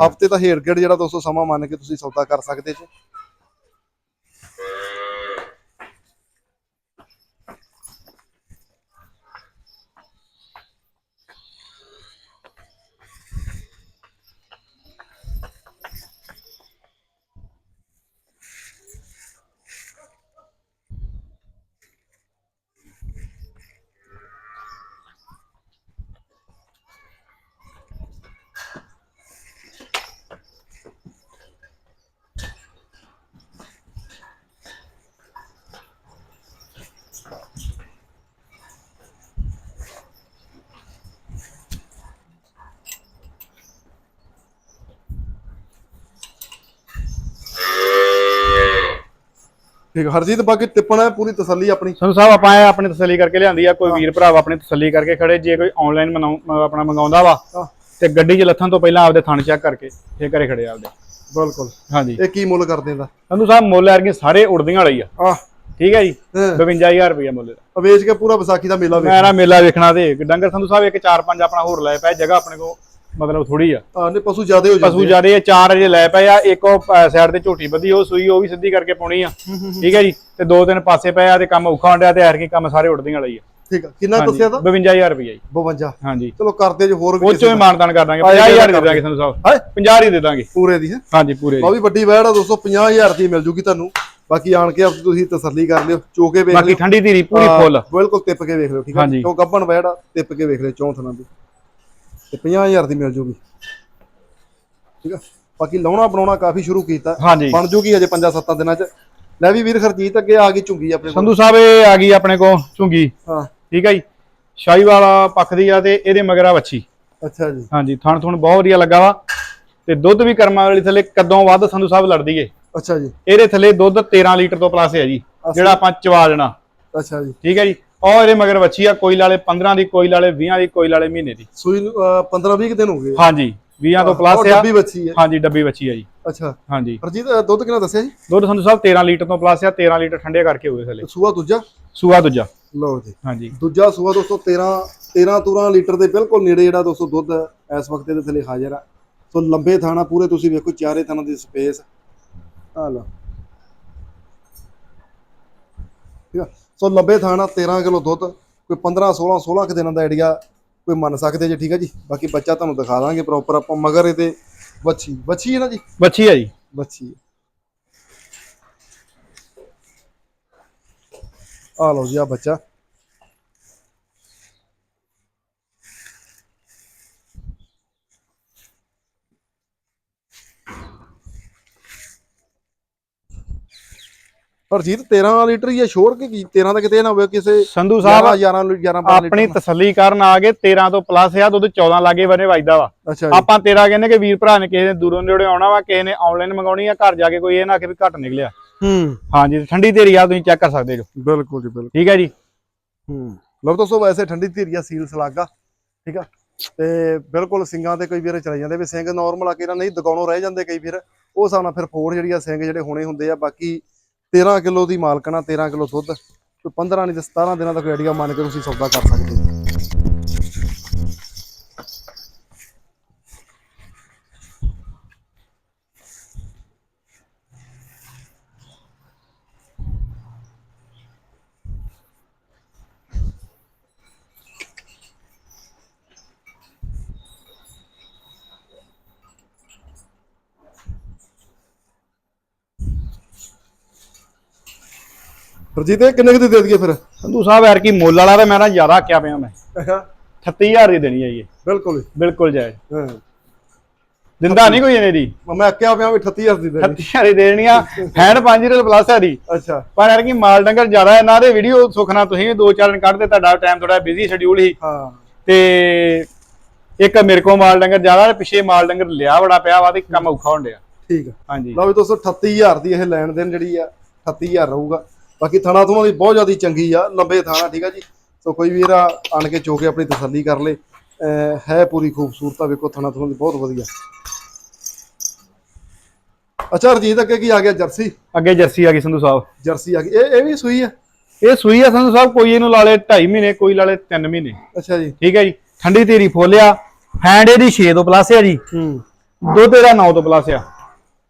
ਹਫ਼ਤੇ ਦਾ ਹੇਰ ਗੇੜ ਜਿਹੜਾ ਦੋਸਤੋ ਸਮਾਂ ਮੰਨ ਕੇ ਤੁਸੀਂ ਸੌਦਾ ਕਰ ਸਕਦੇ ਜੀ। ਠੀਕ ਹਰਜੀਤ ਬਾਕੀ ਟਿੱਪਣ ਹੈ ਪੂਰੀ ਤਸੱਲੀ ਆਪਣੀ।
ਸੰਧੂ ਸਾਹਿਬ ਆਪਾਂ ਇਹ ਆਪਣੀ ਤਸੱਲੀ ਕਰਕੇ ਲਿਆਂਦੀ ਆ ਕੋਈ ਵੀਰ ਭਰਾ ਆਪਣੀ ਤਸੱਲੀ ਕਰਕੇ ਖੜੇ ਜੇ ਕੋਈ ਆਨਲਾਈਨ ਆਪਣਾ ਮੰਗਾਉਂਦਾ ਵਾ ਤੇ ਗੱਡੀ 'ਚ ਲੱਥਣ ਤੋਂ ਪਹਿਲਾਂ ਆਪਦੇ ਥਣ ਚੈੱਕ ਕਰਕੇ ਫੇਰ ਘਰੇ ਖੜੇ ਆਪਦੇ।
ਬਿਲਕੁਲ।
ਹਾਂਜੀ।
ਇਹ ਕੀ ਮੁੱਲ ਕਰਦੇ ਦਾ?
ਸੰਧੂ ਸਾਹਿਬ ਮੁੱਲ ਐਰਗੇ ਸਾਰੇ ਉੜਦੀਆਂ ਵਾਲੇ ਆ।
ਆ
ਠੀਕ ਹੈ। ਜੀ 52000 ਰੁਪਏ ਮੁੱਲ। ਦਾ
ਵੇਚ ਕੇ ਪੂਰਾ ਵਿਸਾਖੀ ਦਾ ਮੇਲਾ ਵੇਖ
ਮੈਂ ਨਾ ਮੇਲਾ ਵੇਖਣਾ ਤੇ ਡੰਗਰ ਸੰਧੂ ਸਾਹਿਬ ਇੱਕ ਚਾਰ ਪੰਜ ਆਪਣਾ ਹੋਰ ਲੈ ਪਏ ਜਗ੍ਹਾ ਆਪਣੇ ਕੋ ਮਤਲਬ ਥੋੜੀ ਆ।
ਆ ਨੇ ਪਸ਼ੂ ਜ਼ਿਆਦੇ ਹੋ
ਪਸ਼ੂ
ਜਾਂਦੇ
ਜਿਆਦੇ ਆ ਚਾਰ ਅਜੇ ਲੈ ਪਏ ਆ ਇੱਕ ਉਹ ਸਾਈਡ ਤੇ ਝੋਟੀ ਬੱਧੀ ਉਹ ਸੂਈ ਉਹ ਵੀ ਸਿੱਧੀ ਕਰਕੇ ਪਾਉਣੀ ਆ। ਠੀਕ ਹੈ ਜੀ? ਤੇ ਦੋ ਦਿਨ ਪਾਸੇ ਪਏ ਆ ਤੇ ਕੰਮ ਔਖਾ ਹੁੰਦਿਆ ਤੇ ਐਰਕੀ ਕੰਮ ਸਾਰੇ ਉੜਦੀਆਂ ਵਾਲੇ ਹੀ ਆ।
ਠੀਕ ਆ। ਕਿੰਨਾ ਦੱਸਿਆ ਤਾਂ?
52000 ਰੁਪਏ ਜੀ।
52
ਹਾਂਜੀ।
ਚਲੋ ਕਰਦੇ ਜੇ ਹੋਰ ਵੀ
ਉਹ ਚੋਂ ਹੀ ਮਾਨਦਾਨ ਕਰ ਦਾਂਗੇ। 50000 ਦੇ ਦਾਂਗੇ ਸੰਧੂ ਸਾਹਿਬ।
ਹਾਏ
50 ਹੀ ਦੇ ਦਾਂਗੇ।
ਪੂਰੇ ਦੀ ਹੈ?
ਹਾਂਜੀ ਪੂਰੇ
ਵੀ ਵੱਡੀ ਵੈੜ ਆ ਦੋਸਤੋ 50000 ਦੀ ਮਿਲ ਜੂਗੀ ਤੁਹਾਨੂੰ। ਬਾਕੀ ਆਣ ਕੇ ਤੁਸੀਂ ਤਸੱਲੀ ਕਰ ਲਿਓ ਚੋਕੇ ਵੇਖ
ਬਾਕੀ
ਲਿਓ।
ਠੰਡੀ ਧੀਰੀ ਪੂਰੀ
ਹਾਂ,
ਫੁੱਲ।
ਬਿਲਕੁਲ ਟਿੱਪ ਕੇ ਵੇਖ ਲਿਓ ਠੀਕ
ਹਾਂਜੀ।
ਕਿਉਂ ਗੱਬਣ ਵੈੜ ਆ ਟਿੱਪ ਕੇ ਵੇਖ ਲਿਓ ਚੌਂਥ ਨਾਲ ਦੀ ਤੇ 50000 ਦੀ ਮਿਲ ਜੂਗੀ। ਠੀਕ ਆ? ਬਾਕੀ ਲਾਉਣਾ ਬਣਾਉਣਾ ਕਾਫੀ ਸ਼ੁਰੂ ਕੀਤਾ।
ਹਾਂਜੀ।
ਬਣ ਜੂਗੀ ਅਜੇ 5-7 ਦਿਨਾਂ ਚ। ਲੈ ਵੀ ਵੀਰ ਖਰਜੀਤ ਅੱਗੇ ਆ ਗਈ ਝੁੰਗੀ ਆਪਣੇ ਕੋਲ।
ਸੰਧੂ ਸਾਹਿਬ ਇਹ ਆ ਗਈ ਆਪਣੇ ਕੋ ਝੁੰਗੀ।
ਹਾਂ।
ਠੀਕ ਹੈ ਜੀ। ਸ਼ਾਹੀ ਵਾਲਾ ਪੱਖ ਦੀ ਆ ਤੇ ਇਹਦੇ ਮਗਰਾ ਵੱਛੀ।
ਅੱਛਾ ਜੀ।
ਹਾਂਜੀ ਥਣ ਥਣ ਬਹੁਤ ਵਧੀਆ ਲੱਗਾ ਵਾ। ਤੇ ਦੁੱਧ ਵੀ ਕਰਮਾਂ ਵਾਲੀ ਥੱਲੇ ਕਦੋਂ ਵੱਧ ਸੰਧੂ ਸਾਹਿਬ ਲੜਦੀ ਏ।
ਅੱਛਾ ਜੀ।
ਇਹਦੇ ਥੱਲੇ ਦੁੱਧ 13 ਲੀਟਰ ਤੋਂ ਪਲੱਸ ਹੈ ਜੀ ਜਿਹੜਾ ਆਪਾਂ ਚਵਾ ਦੇਣਾ।
ਅੱਛਾ ਜੀ।
ਠੀਕ ਹੈ ਜੀ। ਉਹ ਇਹਦੇ ਮਗਰ ਵੱਛੀ ਆ ਕੋਈ ਲਾਲੇ 15 ਦੀ ਕੋਈ ਲਾਲੇ 20 ਦੀ ਕੋਈ ਲਾਲੇ ਮਹੀਨੇ ਦੀ।
ਸੂਈ 15-20 ਦਿਨ ਹੋ ਗਏ।
ਹਾਂਜੀ 20 ਤੋਂ ਪਲੱਸ ਆ।
ਡੱਬੀ ਬੱਚੀ ਹੈ
ਹਾਂਜੀ ਡੱਬੀ ਵੱਛੀ ਆ ਜੀ।
ਅੱਛਾ।
ਹਾਂਜੀ।
ਹਰਜੀਤ ਦੁੱਧ ਕਿੰਨਾ ਦੱਸਿਆ ਜੀ?
ਦੁੱਧ ਸੰਧੂ ਸਾਹਿਬ 13 ਲੀਟਰ ਤੋਂ ਪਲੱਸ ਆ 13 ਲੀਟਰ ਠੰਡੇ ਕਰਕੇ ਹੋਏ ਥੱਲੇ।
ਸੂਆ ਦੂਜਾ?
ਸੂਆ ਦੂਜਾ।
ਲਓ ਜੀ।
ਹਾਂਜੀ।
ਦੂਜਾ ਸੂਆ ਦੋਸਤੋ 13 13 13 ਲੀਟਰ ਦੇ ਬਿਲਕੁਲ ਨੇੜੇ ਜਿਹੜਾ ਦੋਸਤੋ ਦੁੱਧ ਇਸ ਵਕਤ ਦੇ ਥੱਲੇ ਹਾਜ਼ਰ ਆ। ਸੋ ਲੰਬੇ ਥਾਣਾ ਪੂਰੇ ਤੁਸੀਂ ਵੇਖੋ ਚਾਰੇ ਥਾਣਾ ਦੀ ਸਪੇਸ ਆ ਲਓ। ਠੀਕ ਆ? ਸੋ ਲੰਬੇ ਥਾਣਾ 13 ਕਿਲੋ ਦੁੱਧ ਕੋਈ 15 16 16 ਕੁ ਦਿਨਾਂ ਦਾ ਆਈਡੀਆ ਕੋਈ ਮੰਨ ਸਕਦੇ ਜੇ ਠੀਕ ਹੈ ਜੀ? ਬਾਕੀ ਬੱਚਾ ਤੁਹਾਨੂੰ ਦਿਖਾ ਦਾਂਗੇ ਪ੍ਰੋਪਰ ਆਪਾਂ ਮਗਰ ਇਹਦੇ ਵੱਛੀ ਵੱਛੀ ਹੈ ਨਾ ਜੀ?
ਵੱਛੀ ਆ ਜੀ।
ਬੱਚੀ ਆ ਲਓ ਜੀ ਆ ਬੱਚਾ। ਹਰਜੀਤ 13 ਲੀਟਰ ਹੀ ਹੈ ਸ਼ੋਰ ਕਿ ਕੀ? 13 ਤਾਂ ਕਿਤੇ ਨਾ ਹੋਵੇ ਕਿਸੇ
ਸੰਧੂ ਸਾਹਿਬ
11 11 11 12
ਆਪਣੀ ਤਸੱਲੀ ਕਰਨ ਆ ਗਏ 13 ਤੋਂ ਪਲੱਸ ਆ ਦੁੱਧ 14 ਲਾਗੇ ਬਨੇ ਵੱਜਦਾ ਵਾ। ਆਪਾਂ 13 ਕਹਿੰਦੇ ਕਿ ਵੀਰ ਭਰਾ ਨੇ ਕਿਸੇ ਨੇ ਦੂਰੋਂ ਨੇੜੇ ਆਉਣਾ ਵਾ ਕਿਸੇ ਨੇ ਆਨਲਾਈਨ ਮੰਗਾਉਣੀ ਆ ਘਰ ਜਾ ਕੇ ਕੋਈ ਇਹ ਨਾ ਕਿ ਵੀ ਘੱਟ ਨਿਕਲਿਆ।
ਹੂੰ।
ਹਾਂਜੀ ਠੰਡੀ ਤੇਰੀ ਆ ਤੁਸੀਂ ਚੈੱਕ ਕਰ ਸਕਦੇ ਜੋ।
ਬਿਲਕੁਲ ਜੀ ਬਿਲਕੁਲ।
ਠੀਕ ਹੈ ਜੀ?
ਹੂੰ। ਲਓ ਦੋਸਤੋ ਵੈਸੇ ਠੰਡੀ ਧੀਰੀਆ ਸੀਲ ਸਲਾਗਾ। ਠੀਕ ਆ? ਤੇ ਬਿਲਕੁਲ ਸਿੰਘਾਂ ਤੇ ਕੋਈ ਵੀਰ ਚਲੇ ਜਾਂਦੇ ਵੀ ਸਿੰਘ ਨਾਰਮਲ ਆ ਕੇ ਨਾ ਨਹੀਂ ਦਗਾਉਣੋਂ ਰਹਿ ਜਾਂਦੇ ਕਈ ਵੀਰ। ਉਹ ਹਿਸਾਬ ਨਾਲ ਫਿਰ ਫੋੜ ਜਿਹੜੀ ਆ ਸਿੰਘ ਜਿਹੜੇ ਹੋਣੇ ਹੁੰਦੇ ਆ ਬਾਕੀ 13 ਕਿਲੋ ਦੀ ਮਾਲਕਣਾ 13 ਕਿਲੋ ਦੁੱਧ ਕੋਈ 15 ਨਹੀਂ ਤੇ 17 ਦਿਨਾਂ ਦਾ ਕੋਈ ਆਈਡੀਆ ਮੰਨ ਕੇ ਤੁਸੀਂ ਸੌਦਾ ਕਰ ਸਕਦੇ ਰਜੀਤ ਇਹ ਕਿੰਨੇ ਕੁ ਦੀ ਦੇ ਦਈਏ ਫਿਰ?
ਸੰਧੂ ਸਾਹਿਬ ਯਾਰ ਕੀ ਮੁੱਲ ਵਾਲਾ ਤੇ ਮੈਂ ਨਾ ਜ਼ਿਆਦਾ ਆਖਿਆ ਪਿਆ ਮੈਂ। 38000 ਦੀ ਦੇਣੀ ਹੈ ਜੀ
ਬਿਲਕੁਲ
ਬਿਲਕੁਲ ਜਾਇਜ਼।
ਹਾਂ।
ਦਿੰਦਾ ਨਹੀਂ ਕੋਈ ਇਹਨੇ ਦੀ।
ਮੈਂ ਆਖਿਆ ਪਿਆ ਵੀ 38000 ਦੀ ਦੇ ਦੇ
38000 ਦੀ ਦੇਣੀ ਆ। ਹੈਂਡ 5 ਰੁਪਏ ਪਲੱਸ ਹੈ ਦੀ
ਅੱਛਾ।
ਪਰ ਯਾਰ ਕੀ ਮਾਲ ਡੰਗਰ ਜ਼ਿਆਦਾ ਇਹਨਾਂ ਦੇ ਵੀਡੀਓ ਸੁਖਣਾ ਤੁਸੀਂ ਦੋ ਚਾਰ ਦਿਨ ਕੱਢਦੇ ਤੁਹਾਡਾ ਟਾਈਮ ਥੋੜਾ ਬਿਜ਼ੀ ਸ਼ਡਿਊਲ ਸੀ।
ਹਾਂ।
ਤੇ ਇੱਕ ਮੇਰੇ ਕੋਲ ਮਾਲ ਡੰਗਰ ਜ਼ਿਆਦਾ ਪਿੱਛੇ ਮਾਲ ਡੰਗਰ ਲਿਆ ਬੜਾ ਪਿਆ ਵਾ ਤੇ ਕੰਮ ਔਖਾ ਹੋਣ ਡਿਆ।
ਠੀਕ ਆ।
ਹਾਂਜੀ।
ਲਓ ਵੀ ਦੋਸਤੋ 38000 ਦੀ ਇਹ ਲੈਣ ਦੇਣ ਜਿਹੜੀ ਆ 38000 ਰਹੂਗਾ। ਬਾਕੀ ਥਣਾ ਥੁਣਾ ਦੀ ਬਹੁਤ ਜ਼ਿਆਦਾ ਚੰਗੀ ਆ ਲੰਬੇ ਥਾਣਾ ਠੀਕ ਆ ਜੀ। ਸੋ ਕੋਈ ਵੀਰ ਆ ਆਣ ਕੇ ਚੋ ਕੇ ਆਪਣੀ ਤਸੱਲੀ ਕਰ ਲੇ। ਹੈ ਪੂਰੀ ਖੂਬਸੂਰਤ ਆ ਵੇਖੋ ਥਣਾ ਥੁਣਾ ਦੀ ਬਹੁਤ ਵਧੀਆ। ਅੱਛਾ ਰਜੀਤ ਅੱਗੇ ਕੀ ਆ ਗਿਆ? ਜਰਸੀ?
ਅੱਗੇ ਜਰਸੀ ਆ ਗਈ ਸੰਧੂ ਸਾਹਿਬ।
ਜਰਸੀ ਆ ਗਈ। ਇਹ ਇਹ ਵੀ ਸੂਈ ਆ?
ਇਹ ਸੂਈ ਆ ਸੰਧੂ ਸਾਹਿਬ ਕੋਈ ਇਹਨੂੰ ਲਾਲੇ 2.5 ਮਹੀਨੇ ਕੋਈ ਲਾਲੇ 3 ਮਹੀਨੇ।
ਅੱਛਾ ਜੀ।
ਠੀਕ ਹੈ ਜੀ। ਠੰਡੀ ਤੇਰੀ ਫੋਲਿਆ। ਹੈਂਡ ਇਹਦੀ 6 ਤੋਂ ਪਲੱਸ ਆ ਜੀ।
ਹੂੰ।
ਦੁੱਧ ਇਹਦਾ 9 ਤੋਂ ਪਲੱਸ ਆ।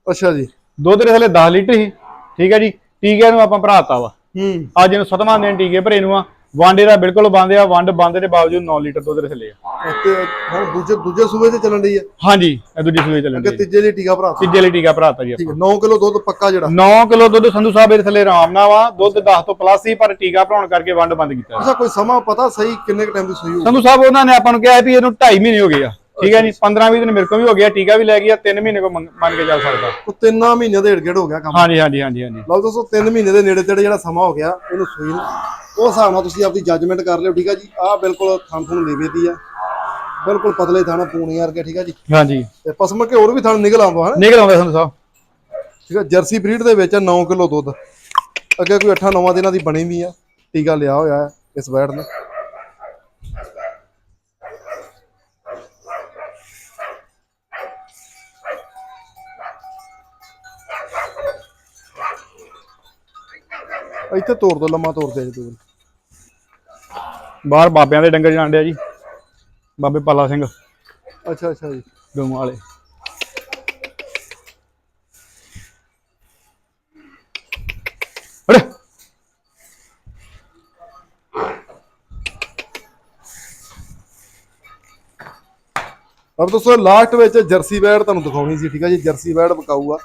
ਅੱਛਾ ਜੀ।
ਦੁੱਧ ਦੇ ਥੱਲੇ 10 ਲੀਟਰ ਸੀ। ਠੀਕ ਹੈ ਜੀ। ਟੀਕੇ ਨੂੰ ਆਪਾਂ ਭਰਾਤਾ ਵਾ।
ਹੂੰ।
ਅੱਜ ਇਹਨੂੰ ਸਤਵਾਂ ਦਿਨ ਟੀਕੇ ਭਰੇ ਨੂੰ ਆ। ਵਾਂਡੇ ਦਾ ਬਿਲਕੁਲ ਬੰਦ ਆ ਵੰਡ ਬੰਦ ਦੇ ਬਾਵਜੂਦ 9 ਲੀਟਰ ਦੁੱਧ ਦੇ ਥੱਲੇ ਆ।
ਤੇ ਹੁਣ ਦੂਜੇ ਦੂਜੇ ਸੂਬੇ ਤੇ ਚੱਲਣ ਦੀ ਆ?
ਹਾਂਜੀ ਇਹ ਦੂਜੀ ਸੂਈ ਚੱਲਣ
ਅੱਗੇ
ਦੀ
ਤੀਜੇ ਲਈ ਟੀਕਾ ਭਰਾ
ਤੀਜੇ ਲਈ ਟੀਕਾ ਭਰਾਤਾ ਜੀ
ਠੀਕ ਹੈ 9 ਕਿਲੋ ਦੁੱਧ ਪੱਕਾ ਜਿਹੜਾ।
9 ਕਿਲੋ ਦੁੱਧ ਸੰਧੂ ਸਾਹਿਬ ਇਹਦੇ ਥੱਲੇ ਆਰਾਮ ਨਾਲ ਵਾ। ਦੁੱਧ 10 ਤੋਂ ਪਲੱਸ ਸੀ ਪਰ ਟੀਕਾ ਭਰਾਉਣ ਕਰਕੇ ਵੰਡ ਬੰਦ ਕੀਤਾ।
ਅੱਛਾ ਕੋਈ ਸਮਾਂ ਪਤਾ ਸਹੀ ਕਿੰਨੇ ਕ ਟਾਈਮ ਦੀ ਸੂਈ ਹੋਊ?
ਸੰਧੂ ਸਾਹਿਬ ਉਹਨਾਂ ਨੇ ਆਪਾਂ ਨੂੰ ਕਿਹਾ ਵੀ ਇਹਨੂੰ 2.5 ਮਹੀਨੇ ਹੋ ਗਏ ਆ। ਠੀਕ ਹੈ ਜੀ 15 20 ਦਿਨ ਮੇਰੇ ਕੋਲ ਵੀ ਹੋ ਗਿਆ ਟੀਕਾ ਵੀ ਲੈ ਗਿਆ 3 ਮਹੀਨੇ ਕੋ ਮੰਨ ਕੇ ਚੱਲ ਸਕਦਾ।
ਉਹ ਤਿੰਨਾਂ ਮਹੀਨਿਆਂ ਦੇ ਢੇੜ ਹੋ ਗਿਆ ਕੰਮ।
ਹਾਂਜੀ ਹਾਂਜੀ ਹਾਂਜੀ ਹਾਂਜੀ।
ਲਓ ਦੋਸਤੋ 3 ਮਹੀਨੇ ਦੇ ਨੇੜੇ ਤੇੜੇ ਜਿਹੜਾ ਸਮਾਂ ਹੋ ਗਿਆ ਇਹਨੂੰ ਸੂਈ ਨੂੰ ਉਹ ਹਿਸਾਬ ਨਾਲ ਤੁਸੀਂ ਆਪਦੀ ਜੱਜਮੈਂਟ ਕਰ ਲਿਓ ਠੀਕ ਆ ਜੀ? ਆਹ ਬਿਲਕੁਲ ਥਣ ਥਣ ਲੇਵੇ ਦੀ ਆ। ਬਿਲਕੁਲ ਪਤਲੇ ਥਾਣਾ ਪੂਣੀ ਵਰਗੇ ਠੀਕ ਆ ਜੀ?
ਹਾਂਜੀ।
ਤੇ ਪਸਮ ਕੇ ਹੋਰ ਵੀ ਥਣ ਨਿਕਲ ਆਉਂਦਾ ਹੈ
ਨਿਕਲ ਆਉਂਦਾ ਸੰਧੂ ਸਾਹਿਬ
ਠੀਕ ਆ ਜਰਸੀ ਬਰੀਡ ਦੇ ਵਿੱਚ 9 ਕਿਲੋ ਦੁੱਧ। ਅੱਗੇ ਕੋਈ 8-9 ਦਿਨਾਂ ਦੀ ਬਣੀ ਵੀ ਆ ਟੀਕਾ ਲਿਆ ਹੋਇਆ ਹੈ ਇਸ ਵੈੜ ਨੇ। ਇੱਥੇ ਤੋੜ ਦੋ ਲੰਮਾ ਤੋੜ ਦੇ ਜੀ ਤੂੰ
ਬਾਹਰ ਬਾਬਿਆਂ ਦੇ ਡੰਗਰ ਜਾਣ ਡਿਆ ਜੀ। ਬਾਬੇ ਪਾਲਾ ਸਿੰਘ।
ਅੱਛਾ ਅੱਛਾ ਜੀ।
ਗਊਆਂ ਵਾਲੇ। ਅਰੇ
ਅਬ ਦੋਸਤੋ ਲਾਸਟ ਵਿੱਚ ਜਰਸੀ ਵੈੜ ਤੁਹਾਨੂੰ ਦਿਖਾਉਣੀ ਸੀ ਠੀਕ ਹੈ ਜੀ? ਜਰਸੀ ਵੈੜ ਵਿਕਾਊ ਆ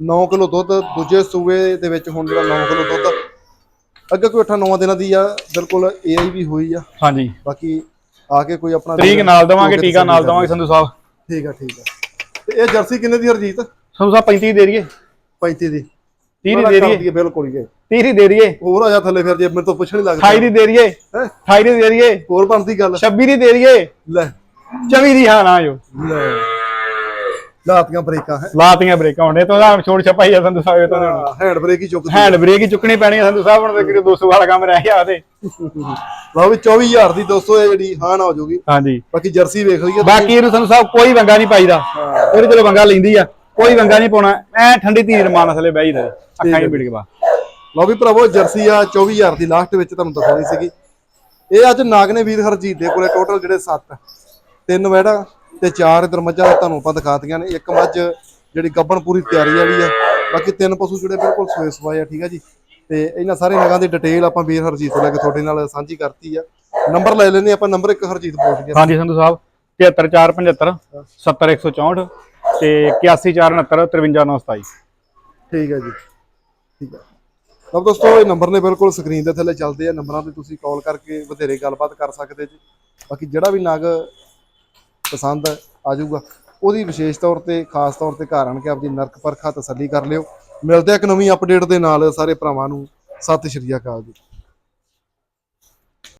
9 ਕਿਲੋ ਦੁੱਧ ਦੂਜੇ ਸੂਏ ਦੇ ਵਿੱਚ ਹੁਣ ਜਿਹੜਾ 9 ਕਿਲੋ ਦੁੱਧ ਅੱਗੇ ਕੋਈ 8-9 ਦਿਨਾਂ ਦੀ ਆ ਬਿਲਕੁਲ ਏਆਈ ਵੀ ਹੋਈ ਆ।
ਹਾਂਜੀ।
ਬਾਕੀ ਆ ਕੇ ਕੋਈ ਆਪਣਾ
ਤਰੀਕ ਨਾਲ ਦਵਾਂਗੇ ਟੀਕਾ ਨਾਲ ਦਵਾਂਗੇ ਸੰਧੂ ਸਾਹਿਬ।
ਠੀਕ ਆ ਠੀਕ ਆ। ਤੇ ਇਹ ਜਰਸੀ ਕਿੰਨੇ ਦੀ ਹਰਜੀਤ?
ਸੰਧੂ ਸਾਹਿਬ 35 ਦੇ ਦਈਏ।
35 ਦੀ।
30
ਉਹਨਾਂ
ਦੀ ਦਈਏ।
ਬਿਲਕੁਲ ਹੀ
30 ਦੀ ਦੇ ਦਈਏ।
ਹੋਰ ਆ ਜਾ ਥੱਲੇ ਫਿਰ ਜੇ ਮੈਨੂੰ ਤਾਂ ਪੁੱਛਣ ਹੀ ਲੱਗਦਾ।
28 ਦੀ ਦੇ ਦਈਏ।
ਹੈਂ?
28 ਦੀ ਦੇ ਦਈਏ।
ਹੋਰ ਬਣਦੀ ਗੱਲ।
26 ਦੀ ਦੇ ਦਈਏ।
ਲੈ।
24 ਦੀ ਹਾਂ ਨਾ ਜੋ
ਲੈ। ਲਾਤੀਆਂ ਬ੍ਰੇਕਾਂ ਹੈ?
ਲਾਤੀਆਂ ਬ੍ਰੇਕਾਂ ਹੁੰਦੇ ਤੋਂ ਦਾ ਛੋੜ ਛਪਾਈ ਆ ਸੰਧੂ ਸਾਹਿਬ ਤਾਂ
ਹੈਂਡ ਬ੍ਰੇਕ ਹੀ ਚੁੱਕਦੀ
ਹੈਂਡ ਬ੍ਰੇਕ ਹੀ ਚੁੱਕਣੀ ਪੈਣੀ ਆ ਸੰਧੂ ਸਾਹਿਬ ਹੁਣ ਤੇ ਕਿਤੇ 200 ਵਾਲਾ ਕੰਮ ਰਹਿ ਗਿਆ ਤੇ
ਲਓ ਵੀ 24000 ਦੀ ਦੋਸਤੋ ਇਹ ਜਿਹੜੀ ਹਾਂ ਨਾ ਹੋ ਜਾਊਗੀ
ਹਾਂਜੀ।
ਬਾਕੀ ਜਰਸੀ ਵੇਖ ਲਈਏ।
ਬਾਕੀ ਇਹਨੂੰ ਸੰਧੂ ਸਾਹਿਬ ਕੋਈ ਵੰਗਾ ਨਹੀਂ ਪਾਈਦਾ। ਇਹਦੇ ਚਲੋ ਵੰਗਾ ਲੈਂਦੀ ਆ ਕੋਈ ਵੰਗਾ ਨਹੀਂ ਪਾਉਣਾ। ਐ ਠੰਡੀ ਧੀਰ ਮਾਨ ਥਲੇ ਬਹਿ ਜਾਂਦਾ ਅੱਖਾਂ ਹੀ ਮਿਲ ਕੇ ਬਾ
ਲਓ ਵੀ ਭਰਾਵੋ ਜਰਸੀ ਆ 24000 ਦੀ ਲਾਸਟ ਵਿੱਚ ਤੁਹਾਨੂੰ ਦਿਖਾਉਣੀ ਸੀਗੀ। ਇਹ ਅੱਜ ਨਾਗਨੇ ਵੀਰ ਹਰਜੀਤ ਦੇ ਕੋਲੇ ਟੋਟਲ ਜਿਹੜੇ 7 ਤਿੰਨ ਵੈੜਾ। ਤੇ ਚਾਰ ਇਧਰ ਮੱਝਾਂ ਤੁਹਾਨੂੰ ਆਪਾਂ ਦਿਖਾਤੀਆਂ ਨੇ ਇੱਕ ਮੱਝ ਜਿਹੜੀ ਗੱਬਣ ਪੂਰੀ ਤਿਆਰੀ ਵਾਲੀ ਆ। ਬਾਕੀ ਤਿੰਨ ਪਸ਼ੂ ਜਿਹੜੇ ਬਿਲਕੁਲ ਸੋਏ ਸਵਾਏ ਆ ਠੀਕ ਆ ਜੀ। ਤੇ ਇਹਨਾਂ ਸਾਰੇ ਨਗਾਂ ਦੀ ਡਿਟੇਲ ਆਪਾਂ ਵੀਰ ਹਰਜੀਤ ਤੋਂ ਲੈ ਕੇ ਤੁਹਾਡੇ ਨਾਲ ਸਾਂਝੀ ਕਰਤੀ ਆ। ਨੰਬਰ ਲੈ ਲੈਨੇ ਆਪਾਂ ਨੰਬਰ ਇੱਕ ਹਰਜੀਤ ਬੋਲ ਗਿਆ
ਹਾਂਜੀ ਸੰਧੂ ਸਾਹਿਬ 73475 70164 ਤੇ 8149 53927
ਠੀਕ ਹੈ ਜੀ ਠੀਕ ਹੈ ਲਓ ਦੋਸਤੋ ਇਹ ਨੰਬਰ ਨੇ ਬਿਲਕੁਲ ਸਕਰੀਨ ਦੇ ਥੱਲੇ ਚੱਲਦੇ ਆ। ਨੰਬਰਾਂ ਤੇ ਤੁਸੀਂ ਕਾਲ ਕਰਕੇ ਵਧੇਰੇ ਗੱਲਬਾਤ ਕਰ ਸਕਦੇ ਜੀ। ਬਾਕੀ ਜਿਹੜਾ ਵੀ ਨਗ ਪਸੰਦ ਆ ਜਾਊਗਾ। ਉਹਦੀ ਵਿਸ਼ੇਸ਼ ਤੌਰ ਤੇ, ਖਾਸ ਤੌਰ ਤੇ ਘਰ ਆਣ ਕੇ ਆਪਦੀ ਨਰਕ ਪਰਖਾ ਤਸੱਲੀ ਕਰ ਲਿਓ। ਮਿਲਦੇ ਆ ਇੱਕ ਨਵੀਂ ਅਪਡੇਟ ਦੇ ਨਾਲ, ਸਾਰੇ ਭਰਾਵਾਂ ਨੂੰ ਸਤਿ ਸ਼੍ਰੀ ਅਕਾਲ ਜੀ।